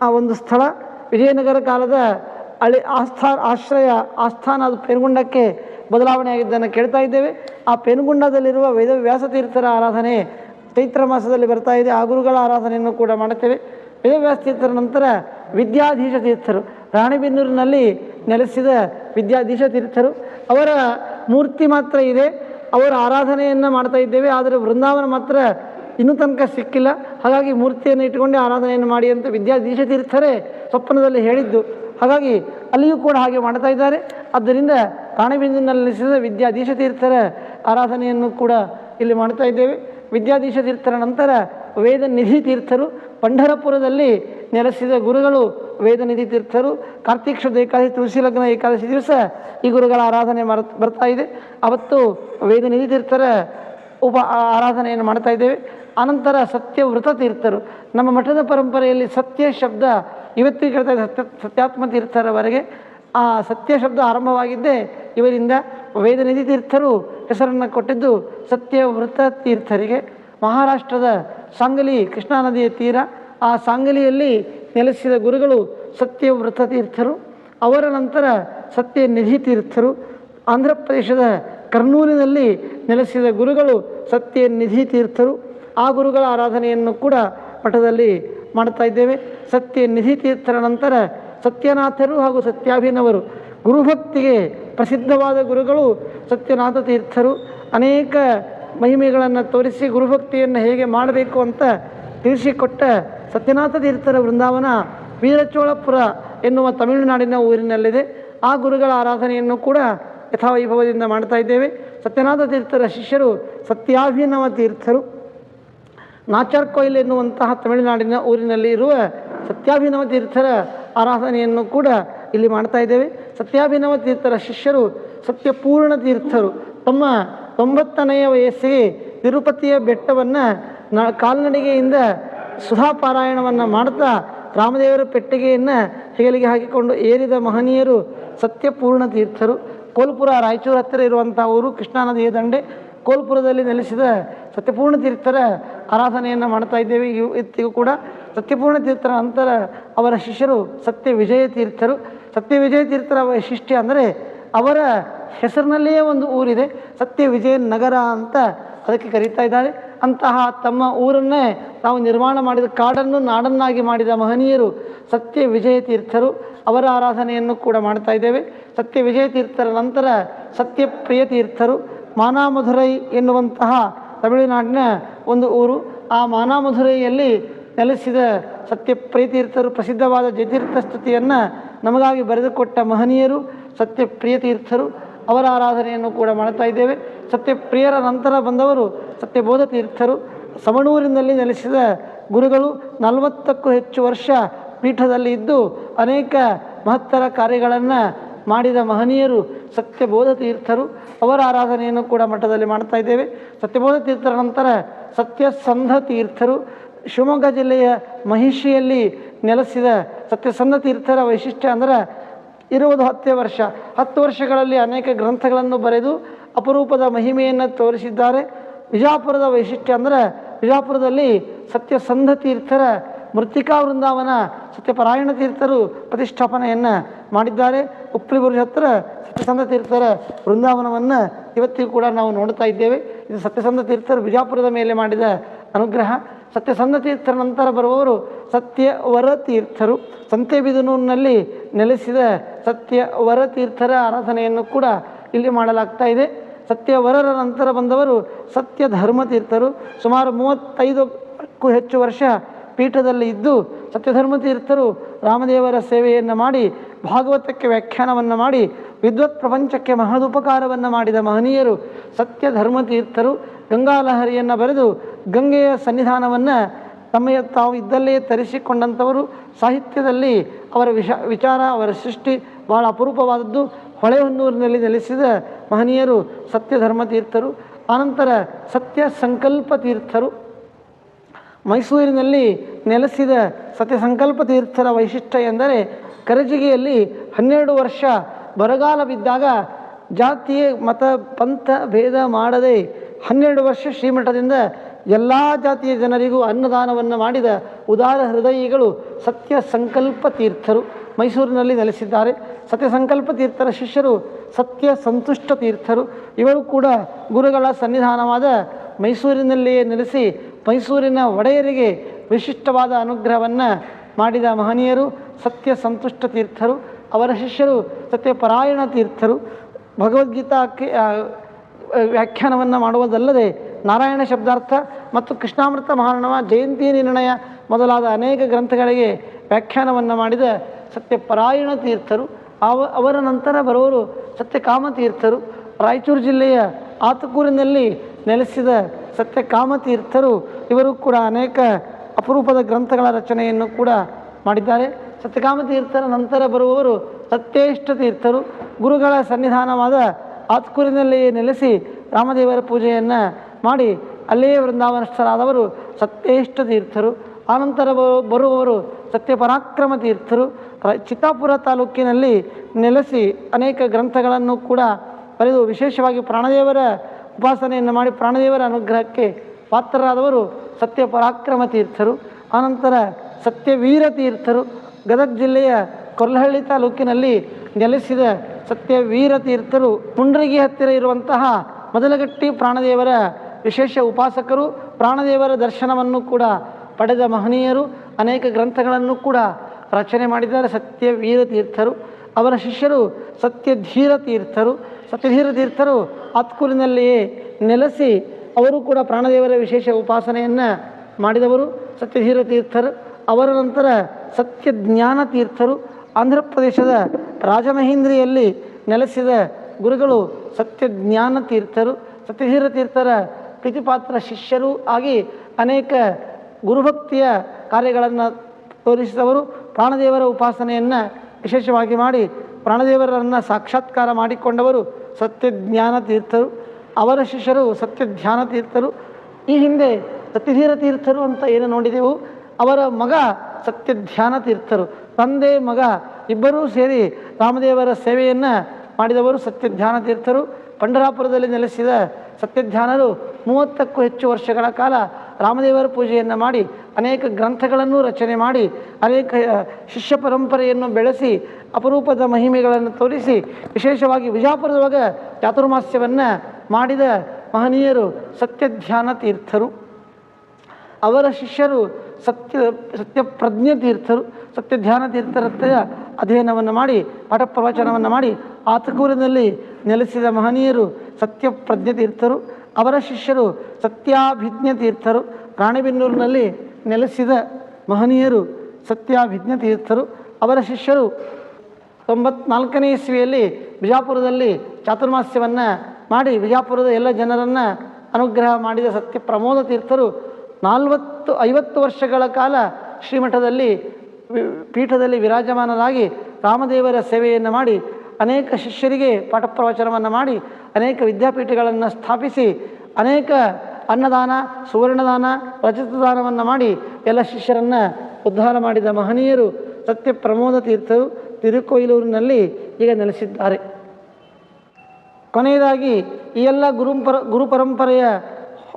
ಆ ಒಂದು ಸ್ಥಳ. ವಿಜಯನಗರ ಕಾಲದ ಅಳಿ ಆಸ್ಥಾ, ಆಶ್ರಯ, ಆಸ್ಥಾನ ಅದು ಪೆನುಗುಂಡಕ್ಕೆ ಬದಲಾವಣೆಯಾಗಿದ್ದನ್ನು ಕೇಳ್ತಾ ಇದ್ದೇವೆ. ಆ ಪೆನುಗುಂಡದಲ್ಲಿರುವ ವೇದವ್ಯಾಸ ತೀರ್ಥರ ಆರಾಧನೆ ಚೈತ್ರ ಮಾಸದಲ್ಲಿ ಬರ್ತಾ ಇದೆ. ಆ ಗುರುಗಳ ಆರಾಧನೆಯನ್ನು ಕೂಡ ಮಾಡುತ್ತೇವೆ. ವೇದವ್ಯಾಸ ತೀರ್ಥರ ನಂತರ ವಿದ್ಯಾಧೀಶ ತೀರ್ಥರು ರಾಣಿಬೆನ್ನೂರಿನಲ್ಲಿ ನೆಲೆಸಿದ ವಿದ್ಯಾಧೀಶ ತೀರ್ಥರು, ಅವರ ಮೂರ್ತಿ ಮಾತ್ರ ಇದೆ. ಅವರ ಆರಾಧನೆಯನ್ನು ಮಾಡ್ತಾ ಇದ್ದೇವೆ, ಆದರೆ ವೃಂದಾವನ ಮಾತ್ರ ಇನ್ನೂ ತನಕ ಸಿಕ್ಕಿಲ್ಲ. ಹಾಗಾಗಿ ಮೂರ್ತಿಯನ್ನು ಇಟ್ಟುಕೊಂಡು ಆರಾಧನೆಯನ್ನು ಮಾಡಿ ಅಂತ ವಿದ್ಯಾಧೀಶ ತೀರ್ಥರೇ ಸ್ವಪ್ನದಲ್ಲಿ ಹೇಳಿದ್ದು. ಹಾಗಾಗಿ ಅಲ್ಲಿಯೂ ಕೂಡ ಹಾಗೆ ಮಾಡ್ತಾ ಇದ್ದಾರೆ. ಆದ್ದರಿಂದ ರಾಣಿಬೆನ್ನೂರಿನಲ್ಲಿ ನೆಲೆಸಿದ ವಿದ್ಯಾಧೀಶ ತೀರ್ಥರ ಆರಾಧನೆಯನ್ನು ಕೂಡ ಇಲ್ಲಿ ಮಾಡ್ತಾ ಇದ್ದೇವೆ. ವಿದ್ಯಾಧೀಶ ತೀರ್ಥರ ನಂತರ ವೇದ ನಿಧಿ ತೀರ್ಥರು ಪಂಢರಪುರದಲ್ಲಿ ನೆಲೆಸಿದ ಗುರುಗಳು ವೇದನಿಧಿ ತೀರ್ಥರು ಕಾರ್ತಿಕ ಶುದ್ಧ ಏಕಾದಶಿ, ತುಳಸಿ ಲಗ್ನ ಏಕಾದಶಿ ದಿವಸ ಈ ಗುರುಗಳ ಆರಾಧನೆ ಮರ, ಬರ್ತಾ ಇದೆ. ಅವತ್ತು ವೇದನಿಧಿ ತೀರ್ಥರ ಉಪ ಆರಾಧನೆಯನ್ನು ಮಾಡ್ತಾ ಇದ್ದೇವೆ. ಅನಂತರ ಸತ್ಯವೃತ ತೀರ್ಥರು. ನಮ್ಮ ಮಠದ ಪರಂಪರೆಯಲ್ಲಿ ಸತ್ಯ ಶಬ್ದ ಇವತ್ತಿಗೆ ಕೇಳ್ತಾ ಇದೆ ಸತ್ಯ, ಸತ್ಯಾತ್ಮ ತೀರ್ಥರವರೆಗೆ ಆ ಸತ್ಯ ಶಬ್ದ ಆರಂಭವಾಗಿದ್ದೇ ಇವರಿಂದ ವೇದನಿಧಿ ತೀರ್ಥರು ಹೆಸರನ್ನು ಕೊಟ್ಟಿದ್ದು ಸತ್ಯವೃತ ತೀರ್ಥರಿಗೆ. ಮಹಾರಾಷ್ಟ್ರದ ಸಾಂಗಲಿ ಕೃಷ್ಣಾ ನದಿಯ ತೀರ. ಆ ಸಾಂಗಲಿಯಲ್ಲಿ ನೆಲೆಸಿದ ಗುರುಗಳು ಸತ್ಯವ್ರತ ತೀರ್ಥರು ಅವರ ನಂತರ ಸತ್ಯನಿಧಿ ತೀರ್ಥರು. ಆಂಧ್ರ ಪ್ರದೇಶದ ಕರ್ನೂಲಿನಲ್ಲಿ ನೆಲೆಸಿದ ಗುರುಗಳು ಸತ್ಯನಿಧಿ ತೀರ್ಥರು. ಆ ಗುರುಗಳ ಆರಾಧನೆಯನ್ನು ಕೂಡ ಮಠದಲ್ಲಿ ಮಾಡ್ತಾ ಇದ್ದೇವೆ. ಸತ್ಯನಿಧಿ ತೀರ್ಥರ ನಂತರ ಸತ್ಯನಾಥರು ಹಾಗೂ ಸತ್ಯಾಭಿನವರು, ಗುರುಭಕ್ತಿಗೆ ಪ್ರಸಿದ್ಧವಾದ ಗುರುಗಳು ಸತ್ಯನಾಥ ತೀರ್ಥರು. ಅನೇಕ ಮಹಿಮೆಗಳನ್ನು ತೋರಿಸಿ ಗುರುಭಕ್ತಿಯನ್ನು ಹೇಗೆ ಮಾಡಬೇಕು ಅಂತ ತಿಳಿಸಿಕೊಟ್ಟ ಸತ್ಯನಾಥ ತೀರ್ಥರ ವೃಂದಾವನ ವೀರಚೋಳಪುರ ಎನ್ನುವ ತಮಿಳುನಾಡಿನ ಊರಿನಲ್ಲಿದೆ. ಆ ಗುರುಗಳ ಆರಾಧನೆಯನ್ನು ಕೂಡ ಯಥಾವೈಭವದಿಂದ ಮಾಡ್ತಾ ಇದ್ದೇವೆ. ಸತ್ಯನಾಥ ತೀರ್ಥರ ಶಿಷ್ಯರು ಸತ್ಯಾಭಿನವ ತೀರ್ಥರು. ನಾಚಾರ್ಕೊಯ್ಲ್ ಎನ್ನುವಂತಹ ತಮಿಳುನಾಡಿನ ಊರಿನಲ್ಲಿ ಇರುವ ಸತ್ಯಾಭಿನವ ತೀರ್ಥರ ಆರಾಧನೆಯನ್ನು ಕೂಡ ಇಲ್ಲಿ ಮಾಡ್ತಾ ಇದ್ದೇವೆ. ಸತ್ಯಾಭಿನವ ತೀರ್ಥರ ಶಿಷ್ಯರು ಸತ್ಯಪೂರ್ಣ ತೀರ್ಥರು. ತಮ್ಮ ತೊಂಬತ್ತನೆಯ ವಯಸ್ಸಿಗೆ ತಿರುಪತಿಯ ಬೆಟ್ಟವನ್ನು ನ ಕಾಲ್ನಡಿಗೆಯಿಂದ ಸುಧಾಪಾರಾಯಣವನ್ನು ಮಾಡ್ತಾ ರಾಮದೇವರ ಪೆಟ್ಟಿಗೆಯನ್ನು ಹೆಗಲಿಗೆ ಹಾಕಿಕೊಂಡು ಏರಿದ ಮಹನೀಯರು ಸತ್ಯಪೂರ್ಣ ತೀರ್ಥರು. ಕೋಲ್ಪುರ, ರಾಯಚೂರು ಹತ್ತಿರ ಇರುವಂಥ ಊರು ಕೃಷ್ಣಾ ನದಿಯ ದಂಡೆ. ಕೋಲ್ಪುರದಲ್ಲಿ ನೆಲೆಸಿದ ಸತ್ಯಪೂರ್ಣ ತೀರ್ಥರ ಆರಾಧನೆಯನ್ನು ಮಾಡ್ತಾ ಇದ್ದೇವೆ. ಇವತ್ತಿಗೂ ಕೂಡ ಸತ್ಯಪೂರ್ಣ ತೀರ್ಥರ ನಂತರ ಅವರ ಶಿಷ್ಯರು ಸತ್ಯ ವಿಜಯ ತೀರ್ಥರು. ಸತ್ಯ ವಿಜಯ ತೀರ್ಥರ ವೈಶಿಷ್ಟ್ಯ ಅಂದರೆ ಅವರ ಹೆಸರಿನಲ್ಲಿಯೇ ಒಂದು ಊರಿದೆ, ಸತ್ಯ ವಿಜಯ ನಗರ ಅಂತ ಅದಕ್ಕೆ ಕರೀತಾ ಇದ್ದಾರೆ. ಅಂತಹ ತಮ್ಮ ಊರನ್ನೇ ತಾವು ನಿರ್ಮಾಣ ಮಾಡಿದ ಕಾಡನ್ನು ನಾಡನ್ನಾಗಿ ಮಾಡಿದ ಮಹನೀಯರು ಸತ್ಯ ವಿಜಯ ತೀರ್ಥರು. ಅವರ ಆರಾಧನೆಯನ್ನು ಕೂಡ ಮಾಡ್ತಾ ಇದ್ದೇವೆ. ಸತ್ಯ ವಿಜಯ ತೀರ್ಥರ ನಂತರ ಸತ್ಯ ಪ್ರಿಯ ತೀರ್ಥರು. ಮಾನಾಮಧುರೈ ಎನ್ನುವಂತಹ ತಮಿಳುನಾಡಿನ ಒಂದು ಊರು. ಆ ಮಾನಾಮಧುರೈಯಲ್ಲಿ ನೆಲೆಸಿದ ಸತ್ಯಪ್ರಿಯ ತೀರ್ಥರು ಪ್ರಸಿದ್ಧವಾದ ಜಯತೀರ್ಥ ಸ್ತುತಿಯನ್ನು ನಮಗಾಗಿ ಬರೆದುಕೊಟ್ಟ ಮಹನೀಯರು ಸತ್ಯಪ್ರಿಯ ತೀರ್ಥರು. ಅವರ ಆರಾಧನೆಯನ್ನು ಕೂಡ ಮಾಡ್ತಾ ಇದ್ದೇವೆ. ಸತ್ಯಪ್ರಿಯರ ನಂತರ ಬಂದವರು ಸತ್ಯಬೋಧ ತೀರ್ಥರು ಸಮಣೂರಿನಲ್ಲಿ ನೆಲೆಸಿದ ಗುರುಗಳು ನಲವತ್ತಕ್ಕೂ ಹೆಚ್ಚು ವರ್ಷ ಪೀಠದಲ್ಲಿ ಇದ್ದು ಅನೇಕ ಮಹತ್ತರ ಕಾರ್ಯಗಳನ್ನು ಮಾಡಿದ ಮಹನೀಯರು ಸತ್ಯಬೋಧ ತೀರ್ಥರು ಅವರ ಆರಾಧನೆಯನ್ನು ಕೂಡ ಮಠದಲ್ಲಿ ಮಾಡ್ತಾ ಇದ್ದೇವೆ. ಸತ್ಯಬೋಧ ತೀರ್ಥರ ನಂತರ ಸತ್ಯಸಂಧ ತೀರ್ಥರು. ಶಿವಮೊಗ್ಗ ಜಿಲ್ಲೆಯ ಮಹಿಷಿಯಲ್ಲಿ ನೆಲೆಸಿದ ಸತ್ಯಸಂಧ ತೀರ್ಥರ ವೈಶಿಷ್ಟ್ಯ ಅಂದರೆ ಇರುವುದು ಹತ್ತೇ ವರ್ಷ. ಹತ್ತು ವರ್ಷಗಳಲ್ಲಿ ಅನೇಕ ಗ್ರಂಥಗಳನ್ನು ಬರೆದು ಅಪರೂಪದ ಮಹಿಮೆಯನ್ನು ತೋರಿಸಿದ್ದಾರೆ. ವಿಜಾಪುರದ ವೈಶಿಷ್ಟ್ಯ ಅಂದರೆ ವಿಜಾಪುರದಲ್ಲಿ ಸತ್ಯಸಂಧ ತೀರ್ಥರ ಮೃತ್ತಿಕಾ ವೃಂದಾವನ ಸತ್ಯಪರಾಯಣ ತೀರ್ಥರು ಪ್ರತಿಷ್ಠಾಪನೆಯನ್ನು ಮಾಡಿದ್ದಾರೆ. ಉಪ್ಳಿಬುರ್ಜ್ ಹತ್ರ ಸತ್ಯಸಂಧ ತೀರ್ಥರ ವೃಂದಾವನವನ್ನು ಇವತ್ತಿಗೂ ಕೂಡ ನಾವು ನೋಡ್ತಾ ಇದ್ದೇವೆ. ಇದು ಸತ್ಯಸಂಧ ತೀರ್ಥರು ಬಿಜಾಪುರದ ಮೇಲೆ ಮಾಡಿದ ಅನುಗ್ರಹ. ಸತ್ಯಸಂಧ ತೀರ್ಥರ ನಂತರ ಬರುವವರು ಸತ್ಯವರ ತೀರ್ಥರು ಸಂತೆಬಿದನೂರಿನಲ್ಲಿ ನೆಲೆಸಿದ ಸತ್ಯವರ ತೀರ್ಥರ ಆರಾಧನೆಯನ್ನು ಕೂಡ ಇಲ್ಲಿ ಮಾಡಲಾಗ್ತಾ ಇದೆ. ಸತ್ಯವರರ ನಂತರ ಬಂದವರು ಸತ್ಯ ಧರ್ಮ ತೀರ್ಥರು ಸುಮಾರು ಮೂವತ್ತೈದಕ್ಕೂ ಹೆಚ್ಚು ವರ್ಷ ಪೀಠದಲ್ಲಿ ಇದ್ದು ಸತ್ಯಧರ್ಮ ತೀರ್ಥರು ರಾಮದೇವರ ಸೇವೆಯನ್ನು ಮಾಡಿ, ಭಾಗವತಕ್ಕೆ ವ್ಯಾಖ್ಯಾನವನ್ನು ಮಾಡಿ, ವಿದ್ವತ್ ಪ್ರಪಂಚಕ್ಕೆ ಮಹದುಪಕಾರವನ್ನು ಮಾಡಿದ ಮಹನೀಯರು ಸತ್ಯ ಧರ್ಮತೀರ್ಥರು ಗಂಗಾಲಹರಿಯನ್ನು ಬರೆದು ಗಂಗೆಯ ಸನ್ನಿಧಾನವನ್ನು ತಮ್ಮ ತಾವು ಇದ್ದಲ್ಲೇ ತರಿಸಿಕೊಂಡಂಥವರು ಸಾಹಿತ್ಯದಲ್ಲಿ ಅವರ ವಿಷ, ವಿಚಾರ, ಅವರ ಸೃಷ್ಟಿ ಭಾಳ ಅಪರೂಪವಾದದ್ದು. ಹೊಳೆಹೊನ್ನೂರಿನಲ್ಲಿ ನೆಲೆಸಿದ ಮಹನೀಯರು ಸತ್ಯ ಧರ್ಮ ತೀರ್ಥರು, ಆನಂತರ ಸತ್ಯ ಸಂಕಲ್ಪ ತೀರ್ಥರು. ಮೈಸೂರಿನಲ್ಲಿ ನೆಲೆಸಿದ ಸತ್ಯ ಸಂಕಲ್ಪ ತೀರ್ಥರ ವೈಶಿಷ್ಟ್ಯ ಎಂದರೆ ಕರಜಿಗೆಯಲ್ಲಿ ಹನ್ನೆರಡು ವರ್ಷ ಬರಗಾಲ ಬಿದ್ದಾಗ ಜಾತಿಯ ಮತ ಪಂಥ ಭೇದ ಮಾಡದೆ ಹನ್ನೆರಡು ವರ್ಷ ಶ್ರೀಮಠದಿಂದ ಎಲ್ಲ ಜಾತಿಯ ಜನರಿಗೂ ಅನ್ನದಾನವನ್ನು ಮಾಡಿದ ಉದಾರ ಹೃದಯಿಗಳು ಸತ್ಯ ಸಂಕಲ್ಪ ತೀರ್ಥರು. ಮೈಸೂರಿನಲ್ಲಿ ನೆಲೆಸಿದ್ದಾರೆ. ಸತ್ಯ ಸಂಕಲ್ಪ ತೀರ್ಥರ ಶಿಷ್ಯರು ಸತ್ಯ ಸಂತುಷ್ಟ ತೀರ್ಥರು. ಇವರು ಕೂಡ ಗುರುಗಳ ಸನ್ನಿಧಾನವಾದ ಮೈಸೂರಿನಲ್ಲಿಯೇ ನೆಲೆಸಿ ಮೈಸೂರಿನ ಒಡೆಯರಿಗೆ ವಿಶಿಷ್ಟವಾದ ಅನುಗ್ರಹವನ್ನು ಮಾಡಿದ ಮಹನೀಯರು ಸತ್ಯ ಸಂತುಷ್ಟ ತೀರ್ಥರು. ಅವರ ಶಿಷ್ಯರು ಸತ್ಯಪರಾಯಣ ತೀರ್ಥರು. ಭಗವದ್ಗೀತಾಕ್ಕೆ ಆ, ವ್ಯಾಖ್ಯಾನವನ್ನು ಮಾಡುವುದಲ್ಲದೆ ನಾರಾಯಣ ಶಬ್ದಾರ್ಥ ಮತ್ತು ಕೃಷ್ಣಾಮೃತ ಮಹಾರ್ಣವ ಜಯಂತಿ ನಿರ್ಣಯ ಮೊದಲಾದ ಅನೇಕ ಗ್ರಂಥಗಳಿಗೆ ವ್ಯಾಖ್ಯಾನವನ್ನು ಮಾಡಿದ ಸತ್ಯಪರಾಯಣ ತೀರ್ಥರು, ಅವ, ಅವರ ನಂತರ ಬರುವರು ಸತ್ಯಕಾಮ ತೀರ್ಥರು ರಾಯಚೂರು ಜಿಲ್ಲೆಯ ಆತಕೂರಿನಲ್ಲಿ ನೆಲೆಸಿದ ಸತ್ಯಕಾಮ ತೀರ್ಥರು ಇವರು ಕೂಡ ಅನೇಕ ಅಪರೂಪದ ಗ್ರಂಥಗಳ ರಚನೆಯನ್ನು ಕೂಡ ಮಾಡಿದ್ದಾರೆ. ಸತ್ಯಕಾಮ ತೀರ್ಥರ ನಂತರ ಬರುವವರು ಸತ್ಯೇಷ್ಟ ತೀರ್ಥರು. ಗುರುಗಳ ಸನ್ನಿಧಾನವಾದ ಆತ್ಕೂರಿನಲ್ಲಿ ನೆಲೆಸಿ ರಾಮದೇವರ ಪೂಜೆಯನ್ನು ಮಾಡಿ ಅಲ್ಲೇ ವೃಂದಾವನಸ್ಥರಾದವರು ಸತ್ಯೇಷ್ಟ ತೀರ್ಥರು. ಆನಂತರ ಬರುವವರು ಸತ್ಯಪರಾಕ್ರಮ ತೀರ್ಥರು. ಚಿತ್ತಾಪುರ ತಾಲೂಕಿನಲ್ಲಿ ನೆಲೆಸಿ ಅನೇಕ ಗ್ರಂಥಗಳನ್ನು ಕೂಡ ಬರೆದು ವಿಶೇಷವಾಗಿ ಪ್ರಾಣದೇವರ ಉಪಾಸನೆಯನ್ನು ಮಾಡಿ ಪ್ರಾಣದೇವರ ಅನುಗ್ರಹಕ್ಕೆ ಪಾತ್ರರಾದವರು ಸತ್ಯ ಪರಾಕ್ರಮ ತೀರ್ಥರು. ಆನಂತರ ಸತ್ಯವೀರ ತೀರ್ಥರು. ಗದಗ ಜಿಲ್ಲೆಯ ಕೊರ್ಲಹಳ್ಳಿ ತಾಲೂಕಿನಲ್ಲಿ ನೆಲೆಸಿದ ಸತ್ಯವೀರ ತೀರ್ಥರು. ಮುಂಡ್ರಿಗಿ ಹತ್ತಿರ ಇರುವಂತಹ ಮೊದಲಗಟ್ಟಿ ಪ್ರಾಣದೇವರ ವಿಶೇಷ ಉಪಾಸಕರು ಪ್ರಾಣದೇವರ ದರ್ಶನವನ್ನು ಕೂಡ ಪಡೆದ ಮಹನೀಯರು ಅನೇಕ ಗ್ರಂಥಗಳನ್ನು ಕೂಡ ರಚನೆ ಮಾಡಿದ್ದಾರೆ. ಸತ್ಯವೀರ ತೀರ್ಥರು, ಅವರ ಶಿಷ್ಯರು ಸತ್ಯಧೀರ ತೀರ್ಥರು. ಸತ್ಯಧೀರ ತೀರ್ಥರು ಅತ್ಕೂರಿನಲ್ಲಿಯೇ ನೆಲೆಸಿ ಅವರು ಕೂಡ ಪ್ರಾಣದೇವರ ವಿಶೇಷ ಉಪಾಸನೆಯನ್ನು ಮಾಡಿದವರು. ಸತ್ಯಧೀರ ತೀರ್ಥರು, ಅವರ ನಂತರ ಸತ್ಯ ಜ್ಞಾನ ತೀರ್ಥರು. ಆಂಧ್ರ ಪ್ರದೇಶದ ರಾಜಮಹೇಂದ್ರಿಯಲ್ಲಿ ನೆಲೆಸಿದ ಗುರುಗಳು ಸತ್ಯ ಜ್ಞಾನ ತೀರ್ಥರು. ಸತ್ಯಧೀರ ತೀರ್ಥರ ಪ್ರೀತಿಪಾತ್ರ ಶಿಷ್ಯರೂ ಆಗಿ ಅನೇಕ ಗುರುಭಕ್ತಿಯ ಕಾರ್ಯಗಳನ್ನು ತೋರಿಸಿದವರು. ಪ್ರಾಣದೇವರ ಉಪಾಸನೆಯನ್ನು ವಿಶೇಷವಾಗಿ ಮಾಡಿ ಪ್ರಾಣದೇವರನ್ನು ಸಾಕ್ಷಾತ್ಕಾರ ಮಾಡಿಕೊಂಡವರು ಸತ್ಯಜ್ಞಾನ ತೀರ್ಥರು. ಅವರ ಶಿಷ್ಯರು ಸತ್ಯಧ್ಯಾನ ತೀರ್ಥರು. ಈ ಹಿಂದೆ ಸತ್ಯಧೀರ ತೀರ್ಥರು ಅಂತ ಏನು ನೋಡಿದೆವು? ಅವರ ಮಗ ಸತ್ಯಧ್ಯಾನ ತೀರ್ಥರು. ತಂದೆ, ಮಗ ಇಬ್ಬರೂ ಸೇರಿ ರಾಮದೇವರ ಸೇವೆಯನ್ನು ಮಾಡಿದವರು ಸತ್ಯಧ್ಯಾನ ತೀರ್ಥರು. ಪಂಡರಾಪುರದಲ್ಲಿ ನೆಲೆಸಿದ ಸತ್ಯಧ್ಯಾನರು ಮೂವತ್ತಕ್ಕೂ ಹೆಚ್ಚು ವರ್ಷಗಳ ಕಾಲ ರಾಮದೇವರ ಪೂಜೆಯನ್ನು ಮಾಡಿ ಅನೇಕ ಗ್ರಂಥಗಳನ್ನು ರಚನೆ ಮಾಡಿ ಅನೇಕ ಶಿಷ್ಯ ಪರಂಪರೆಯನ್ನು ಬೆಳೆಸಿ ಅಪರೂಪದ ಮಹಿಮೆಗಳನ್ನು ತೋರಿಸಿ ವಿಶೇಷವಾಗಿ ವಿಜಾಪುರದೊಳಗ ಚಾತುರ್ಮಾಸ್ಯವನ್ನು ಮಾಡಿದ ಮಹನೀಯರು ಸತ್ಯಧ್ಯಾನ ತೀರ್ಥರು. ಅವರ ಶಿಷ್ಯರು ಸತ್ಯ, ಸತ್ಯಪ್ರಜ್ಞೆ ತೀರ್ಥರು. ಸತ್ಯ ಧ್ಯಾನ ತೀರ್ಥರತ್ತೆಯ ಅಧ್ಯಯನವನ್ನು ಮಾಡಿ ಪಾಠ ಪ್ರವಚನವನ್ನು ಮಾಡಿ ಆತಕೂರಿನಲ್ಲಿ ನೆಲೆಸಿದ ಮಹನೀಯರು ಸತ್ಯಪ್ರಜ್ಞೆ ತೀರ್ಥರು ಅವರ ಶಿಷ್ಯರು ಸತ್ಯಾಭಿಜ್ಞ ತೀರ್ಥರು ರಾಣಿಬೆನ್ನೂರಿನಲ್ಲಿ ನೆಲೆಸಿದ ಮಹನೀಯರು ಸತ್ಯಾಭಿಜ್ಞ ತೀರ್ಥರು ಅವರ ಶಿಷ್ಯರು ತೊಂಬತ್ನಾಲ್ಕನೇ ಇಸ್ವಿಯಲ್ಲಿ ಬಿಜಾಪುರದಲ್ಲಿ ಚಾತುರ್ಮಾಸ್ಯವನ್ನು ಮಾಡಿ ಬಿಜಾಪುರದ ಎಲ್ಲ ಜನರನ್ನು ಅನುಗ್ರಹ ಮಾಡಿದ ಸತ್ಯ ಪ್ರಮೋದ ತೀರ್ಥರು ನಾಲ್ವತ್ತು, ಐವತ್ತು ವರ್ಷಗಳ ಕಾಲ ಶ್ರೀಮಠದಲ್ಲಿ ಪೀಠದಲ್ಲಿ ವಿರಾಜಮಾನರಾಗಿ ರಾಮದೇವರ ಸೇವೆಯನ್ನು ಮಾಡಿ ಅನೇಕ ಶಿಷ್ಯರಿಗೆ ಪಾಠ ಪ್ರವಚನವನ್ನು ಮಾಡಿ ಅನೇಕ ವಿದ್ಯಾಪೀಠಗಳನ್ನು ಸ್ಥಾಪಿಸಿ ಅನೇಕ ಅನ್ನದಾನ, ಸುವರ್ಣದಾನ, ರಜತದಾನವನ್ನು ಮಾಡಿ ಎಲ್ಲ ಶಿಷ್ಯರನ್ನು ಉದ್ಧಾರ ಮಾಡಿದ ಮಹನೀಯರು ಸತ್ಯ ಪ್ರಮೋದ ತೀರ್ಥರು ತಿರುಕೊಯ್ಲೂರಿನಲ್ಲಿ ಈಗ ನೆಲೆಸಿದ್ದಾರೆ. ಕೊನೆಯದಾಗಿ ಈ ಎಲ್ಲ ಗುರು ಪರ ಗುರು ಪರಂಪರೆಯ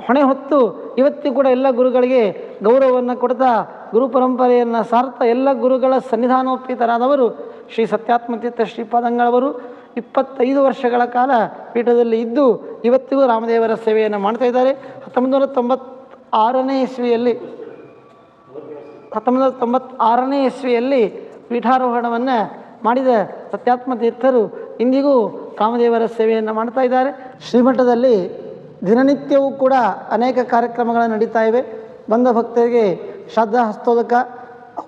ಹೊಣೆ ಹೊತ್ತು ಇವತ್ತಿಗೂ ಕೂಡ ಎಲ್ಲ ಗುರುಗಳಿಗೆ ಗೌರವವನ್ನು ಕೊಡ್ತಾ ಗುರು ಪರಂಪರೆಯನ್ನು ಸಾರ್ಥ ಎಲ್ಲ ಗುರುಗಳ ಸನ್ನಿಧಾನೋಪೇತರಾದವರು ಶ್ರೀ ಸತ್ಯಾತ್ಮತೀರ್ಥ ಶ್ರೀಪಾದಂಗಳವರು ಇಪ್ಪತ್ತೈದು ವರ್ಷಗಳ ಕಾಲ ಪೀಠದಲ್ಲಿ ಇದ್ದು ಇವತ್ತಿಗೂ ರಾಮದೇವರ ಸೇವೆಯನ್ನು ಮಾಡ್ತಾ ಇದ್ದಾರೆ. ಹತ್ತೊಂಬತ್ತು ನೂರ ತೊಂಬತ್ತಾರನೇ ಇಸ್ವಿಯಲ್ಲಿ ಹತ್ತೊಂಬತ್ತು ನೂರ ತೊಂಬತ್ತಾರನೇ ಇಸ್ವಿಯಲ್ಲಿ ಪೀಠಾರೋಹಣವನ್ನು ಮಾಡಿದ ಸತ್ಯಾತ್ಮ ತೀರ್ಥರು ಇಂದಿಗೂ ರಾಮದೇವರ ಸೇವೆಯನ್ನು ಮಾಡ್ತಾ ಇದ್ದಾರೆ. ಶ್ರೀಮಠದಲ್ಲಿ ದಿನನಿತ್ಯವೂ ಕೂಡ ಅನೇಕ ಕಾರ್ಯಕ್ರಮಗಳು ನಡೀತಾ ಇವೆ. ಬಂದ ಭಕ್ತರಿಗೆ ಶ್ರದ್ಧಾ ಹಸ್ತೋದಕ,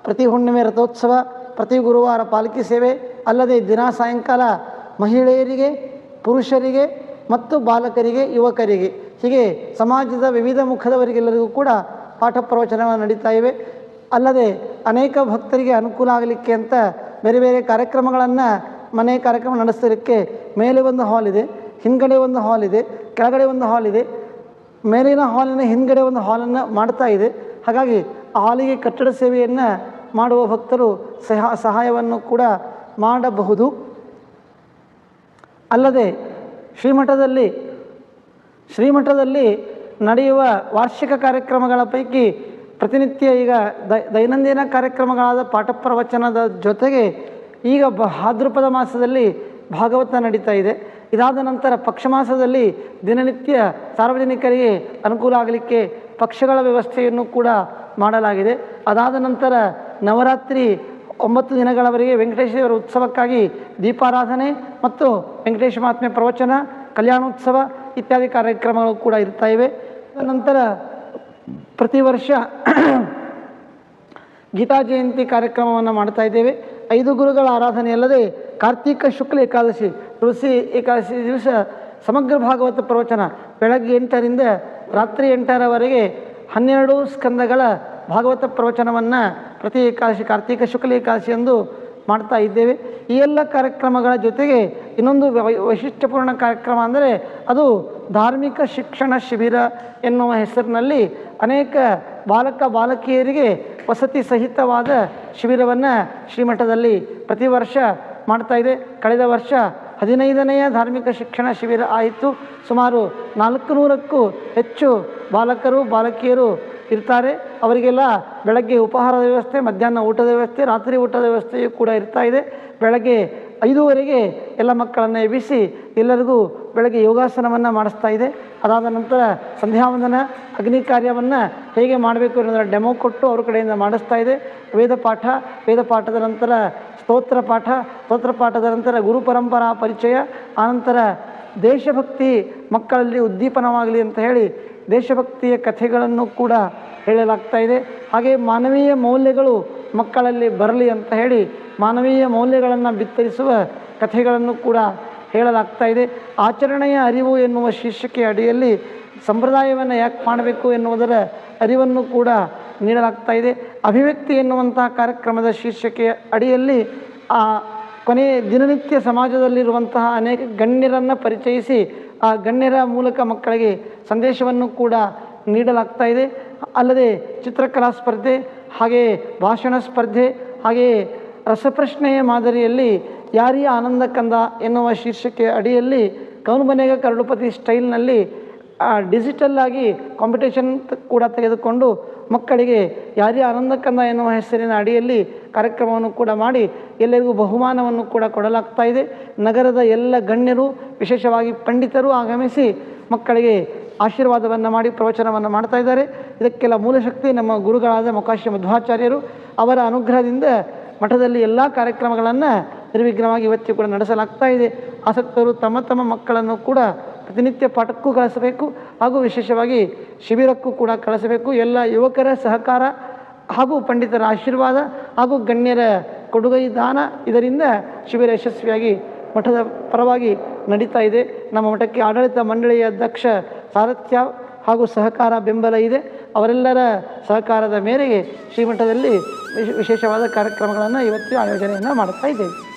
ಪ್ರತಿ ಹುಣ್ಣಿಮೆ ರಥೋತ್ಸವ, ಪ್ರತಿ ಗುರುವಾರ ಪಾಲಕಿ ಸೇವೆ, ಅಲ್ಲದೆ ದಿನ ಸಾಯಂಕಾಲ ಮಹಿಳೆಯರಿಗೆ, ಪುರುಷರಿಗೆ ಮತ್ತು ಬಾಲಕರಿಗೆ, ಯುವಕರಿಗೆ. ಹೀಗೆ ಸಮಾಜದ ವಿವಿಧ ಮುಖದವರಿಗೆಲ್ಲರಿಗೂ ಕೂಡ ಪಾಠ ಪ್ರವಚನಗಳು ನಡೀತಾ ಇವೆ. ಅಲ್ಲದೆ ಅನೇಕ ಭಕ್ತರಿಗೆ ಅನುಕೂಲ ಆಗಲಿಕ್ಕೆ ಅಂತ ಬೇರೆ ಬೇರೆ ಕಾರ್ಯಕ್ರಮಗಳನ್ನು, ಮನೆ ಕಾರ್ಯಕ್ರಮ ನಡೆಸಲಿಕ್ಕೆ ಮೇಲೆ ಒಂದು ಹಾಲ್ ಇದೆ, ಹಿಂದ್ಗಡೆ ಒಂದು ಹಾಲ್ ಇದೆ, ಕೆಳಗಡೆ ಒಂದು ಹಾಲ್ ಇದೆ. ಮೇಲಿನ ಹಾಲಿನ ಹಿಂದ್ಗಡೆ ಒಂದು ಹಾಲನ್ನು ಮಾಡ್ತಾ ಇದೆ. ಹಾಗಾಗಿ ಹಾಲಿಗೆ ಕಟ್ಟಡ ಸೇವೆಯನ್ನು ಮಾಡುವ ಭಕ್ತರು ಸಹ, ಸಹಾಯವನ್ನು ಕೂಡ ಮಾಡಬಹುದು. ಅಲ್ಲದೆ ಶ್ರೀಮಠದಲ್ಲಿ ಶ್ರೀಮಠದಲ್ಲಿ ನಡೆಯುವ ವಾರ್ಷಿಕ ಕಾರ್ಯಕ್ರಮಗಳ ಪೈಕಿ ಪ್ರತಿನಿತ್ಯ ಈಗ ದೈನಂದಿನ ಕಾರ್ಯಕ್ರಮಗಳಾದ ಪಾಠ ಪ್ರವಚನದ ಜೊತೆಗೆ ಈಗ ಭಾದ್ರಪದ ಮಾಸದಲ್ಲಿ ಭಾಗವತ ನಡೀತಾ ಇದೆ. ಇದಾದ ನಂತರ ಪಕ್ಷ ಮಾಸದಲ್ಲಿ ದಿನನಿತ್ಯ ಸಾರ್ವಜನಿಕರಿಗೆ ಅನುಕೂಲ ಆಗಲಿಕ್ಕೆ ಪಕ್ಷಗಳ ವ್ಯವಸ್ಥೆಯನ್ನು ಕೂಡ ಮಾಡಲಾಗಿದೆ. ಅದಾದ ನಂತರ ನವರಾತ್ರಿ ಒಂಬತ್ತು ದಿನಗಳವರೆಗೆ ವೆಂಕಟೇಶ್ವರ ಉತ್ಸವಕ್ಕಾಗಿ ದೀಪಾರಾಧನೆ ಮತ್ತು ವೆಂಕಟೇಶ ಮಹಾತ್ಮೆ ಪ್ರವಚನ, ಕಲ್ಯಾಣೋತ್ಸವ ಇತ್ಯಾದಿ ಕಾರ್ಯಕ್ರಮಗಳು ಕೂಡ ಇರ್ತಾ ಇವೆ. ನಂತರ ಪ್ರತಿ ವರ್ಷ [CLEARS THROAT] ಗೀತಾ ಜಯಂತಿ ಕಾರ್ಯಕ್ರಮವನ್ನು ಮಾಡ್ತಾ ಇದ್ದೇವೆ. ಐದು ಗುರುಗಳ ಆರಾಧನೆ ಅಲ್ಲದೆ ಕಾರ್ತೀಕ ಶುಕ್ಲ ಏಕಾದಶಿ, ತುಳಸಿ ಏಕಾದಶಿ ದಿವಸ ಸಮಗ್ರ ಭಾಗವತ ಪ್ರವಚನ ಬೆಳಗ್ಗೆ ಎಂಟರಿಂದ ರಾತ್ರಿ ಎಂಟರವರೆಗೆ ಹನ್ನೆರಡು ಸ್ಕಂದಗಳ ಭಾಗವತ ಪ್ರವಚನವನ್ನು ಪ್ರತಿ ಏಕಾದಶಿ, ಕಾರ್ತೀಕ ಶುಕ್ಲ ಏಕಾದಶಿ ಎಂದು ಮಾಡ್ತಾ ಇದ್ದೇವೆ. ಈ ಎಲ್ಲ ಕಾರ್ಯಕ್ರಮಗಳ ಜೊತೆಗೆ ಇನ್ನೊಂದು ವೈಶಿಷ್ಟ್ಯಪೂರ್ಣ ಕಾರ್ಯಕ್ರಮ ಅಂದರೆ ಅದು ಧಾರ್ಮಿಕ ಶಿಕ್ಷಣ ಶಿಬಿರ ಎನ್ನುವ ಹೆಸರಿನಲ್ಲಿ ಅನೇಕ ಬಾಲಕ, ಬಾಲಕಿಯರಿಗೆ ವಸತಿ ಸಹಿತವಾದ ಶಿಬಿರವನ್ನು ಶ್ರೀಮಠದಲ್ಲಿ ಪ್ರತಿ ವರ್ಷ ಮಾಡ್ತಾ ಇದೆ. ಕಳೆದ ವರ್ಷ ಹದಿನೈದನೆಯ ಧಾರ್ಮಿಕ ಶಿಕ್ಷಣ ಶಿಬಿರ ಆಯಿತು. ಸುಮಾರು ನಾಲ್ಕು ನೂರಕ್ಕೂ ಹೆಚ್ಚು ಬಾಲಕರು, ಬಾಲಕಿಯರು ಇರ್ತಾರೆ. ಅವರಿಗೆಲ್ಲ ಬೆಳಗ್ಗೆ ಉಪಹಾರದ ವ್ಯವಸ್ಥೆ, ಮಧ್ಯಾಹ್ನ ಊಟದ ವ್ಯವಸ್ಥೆ, ರಾತ್ರಿ ಊಟದ ವ್ಯವಸ್ಥೆಯು ಕೂಡ ಇರ್ತಾ ಇದೆ. ಬೆಳಗ್ಗೆ ಐದೂವರೆಗೆ ಎಲ್ಲ ಮಕ್ಕಳನ್ನು ಎಬ್ಬಿಸಿ ಎಲ್ಲರಿಗೂ ಬೆಳಗ್ಗೆ ಯೋಗಾಸನವನ್ನು ಮಾಡಿಸ್ತಾ ಇದೆ. ಅದಾದ ನಂತರ ಸಂಧ್ಯಾವಂದನ, ಅಗ್ನಿ ಕಾರ್ಯವನ್ನು ಹೇಗೆ ಮಾಡಬೇಕು ಅನ್ನೋದರ ಡೆಮೋ ಕೊಟ್ಟು ಅವ್ರ ಕಡೆಯಿಂದ ಮಾಡಿಸ್ತಾ ಇದೆ. ವೇದ ಪಾಠ, ವೇದ ಪಾಠದ ನಂತರ ಸ್ತೋತ್ರ ಪಾಠ, ಸ್ತೋತ್ರ ಪಾಠದ ನಂತರ ಗುರು ಪರಂಪರಾ ಪರಿಚಯ, ಆನಂತರ ದೇಶಭಕ್ತಿ ಮಕ್ಕಳಲ್ಲಿ ಉದ್ದೀಪನವಾಗಲಿ ಅಂತ ಹೇಳಿ ದೇಶಭಕ್ತಿಯ ಕಥೆಗಳನ್ನು ಕೂಡ ಹೇಳಲಾಗ್ತಾ ಇದೆ. ಹಾಗೆ ಮಾನವೀಯ ಮೌಲ್ಯಗಳು ಮಕ್ಕಳಲ್ಲಿ ಬರಲಿ ಅಂತ ಹೇಳಿ ಮಾನವೀಯ ಮೌಲ್ಯಗಳನ್ನು ಬಿತ್ತರಿಸುವ ಕಥೆಗಳನ್ನು ಕೂಡ ಹೇಳಲಾಗ್ತಾ ಇದೆ. ಆಚರಣೆಯ ಅರಿವು ಎನ್ನುವ ಶೀರ್ಷಿಕೆ ಅಡಿಯಲ್ಲಿ ಸಂಪ್ರದಾಯವನ್ನು ಯಾಕೆ ಮಾಡಬೇಕು ಎನ್ನುವುದರ ಅರಿವನ್ನು ಕೂಡ ನೀಡಲಾಗ್ತಾ ಇದೆ. ಅಭಿವ್ಯಕ್ತಿ ಎನ್ನುವಂತಹ ಕಾರ್ಯಕ್ರಮದ ಶೀರ್ಷಿಕೆಯ ಅಡಿಯಲ್ಲಿ ಆ ಕೊನೆಯ ದಿನನಿತ್ಯ ಸಮಾಜದಲ್ಲಿರುವಂತಹ ಅನೇಕ ಗಣ್ಯರನ್ನು ಪರಿಚಯಿಸಿ ಆ ಗಣ್ಯರ ಮೂಲಕ ಮಕ್ಕಳಿಗೆ ಸಂದೇಶವನ್ನು ಕೂಡ ನೀಡಲಾಗ್ತಾ ಇದೆ. ಅಲ್ಲದೆ ಚಿತ್ರಕಲಾ ಸ್ಪರ್ಧೆ ಹಾಗೆಯೇ ಭಾಷಣ ಸ್ಪರ್ಧೆ ಹಾಗೆಯೇ ರಸಪ್ರಶ್ನೆಯ ಮಾದರಿಯಲ್ಲಿ ಯಾರಿಯ ಆನಂದ ಕಂದ ಎನ್ನುವ ಶೀರ್ಷಿಕೆ ಅಡಿಯಲ್ಲಿ ಕೌನು ಮನೆಗ ಕರಡುಪತಿ ಸ್ಟೈಲ್ನಲ್ಲಿ ಡಿಜಿಟಲ್ ಆಗಿ ಕಾಂಪಿಟೇಷನ್ ಕೂಡ ತೆಗೆದುಕೊಂಡು ಮಕ್ಕಳಿಗೆ ಯಾರಿ ಆನಂದ ಕಂದ ಎನ್ನುವ ಹೆಸರಿನ ಅಡಿಯಲ್ಲಿ ಕಾರ್ಯಕ್ರಮವನ್ನು ಕೂಡ ಮಾಡಿ ಎಲ್ಲರಿಗೂ ಬಹುಮಾನವನ್ನು ಕೂಡ ಕೊಡಲಾಗ್ತಾ ಇದೆ. ನಗರದ ಎಲ್ಲ ಗಣ್ಯರು, ವಿಶೇಷವಾಗಿ ಪಂಡಿತರು ಆಗಮಿಸಿ ಮಕ್ಕಳಿಗೆ ಆಶೀರ್ವಾದವನ್ನು ಮಾಡಿ, ಪ್ರವಚನವನ್ನು ಮಾಡ್ತಾ ಇದ್ದಾರೆ. ಇದಕ್ಕೆಲ್ಲ ಮೂಲಶಕ್ತಿ ನಮ್ಮ ಗುರುಗಳಾದ ಮೊಕಾಶಿ ಮಧ್ವಾಚಾರ್ಯರು ಅವರ ಅನುಗ್ರಹದಿಂದ ಮಠದಲ್ಲಿ ಎಲ್ಲ ಕಾರ್ಯಕ್ರಮಗಳನ್ನು ನಿರ್ವಿಘ್ನವಾಗಿ ಇವತ್ತಿಗೂ ಕೂಡ ನಡೆಸಲಾಗ್ತಾ ಇದೆ. ಆಸಕ್ತರು ತಮ್ಮ ತಮ್ಮ ಮಕ್ಕಳನ್ನು ಕೂಡ ಪ್ರತಿನಿತ್ಯ ಪಾಠಕ್ಕೂ ಕಳಿಸಬೇಕು. ಹಾಗೂ ವಿಶೇಷವಾಗಿ ಶಿಬಿರಕ್ಕೂ ಕೂಡ ಕಳಿಸಬೇಕು. ಎಲ್ಲ ಯುವಕರ ಸಹಕಾರ ಹಾಗೂ ಪಂಡಿತರ ಆಶೀರ್ವಾದ ಹಾಗೂ ಗಣ್ಯರ ಕೊಡುಗೈ ದಾನ ಇದರಿಂದ ಶಿಬಿರ ಯಶಸ್ವಿಯಾಗಿ ಮಠದ ಪರವಾಗಿ ನಡೀತಾ ಇದೆ. ನಮ್ಮ ಮಠಕ್ಕೆ ಆಡಳಿತ ಮಂಡಳಿಯ ಅಧ್ಯಕ್ಷ ಸಾರಥ್ಯ ಹಾಗೂ ಸಹಕಾರ ಬೆಂಬಲ ಇದೆ. ಅವರೆಲ್ಲರ ಸಹಕಾರದ ಮೇರೆಗೆ ಶ್ರೀಮಠದಲ್ಲಿ ವಿಶೇಷವಾದ ಕಾರ್ಯಕ್ರಮಗಳನ್ನು ಇವತ್ತು ಆಯೋಜನೆಯನ್ನು ಮಾಡ್ತಾ ಇದ್ದೇವೆ.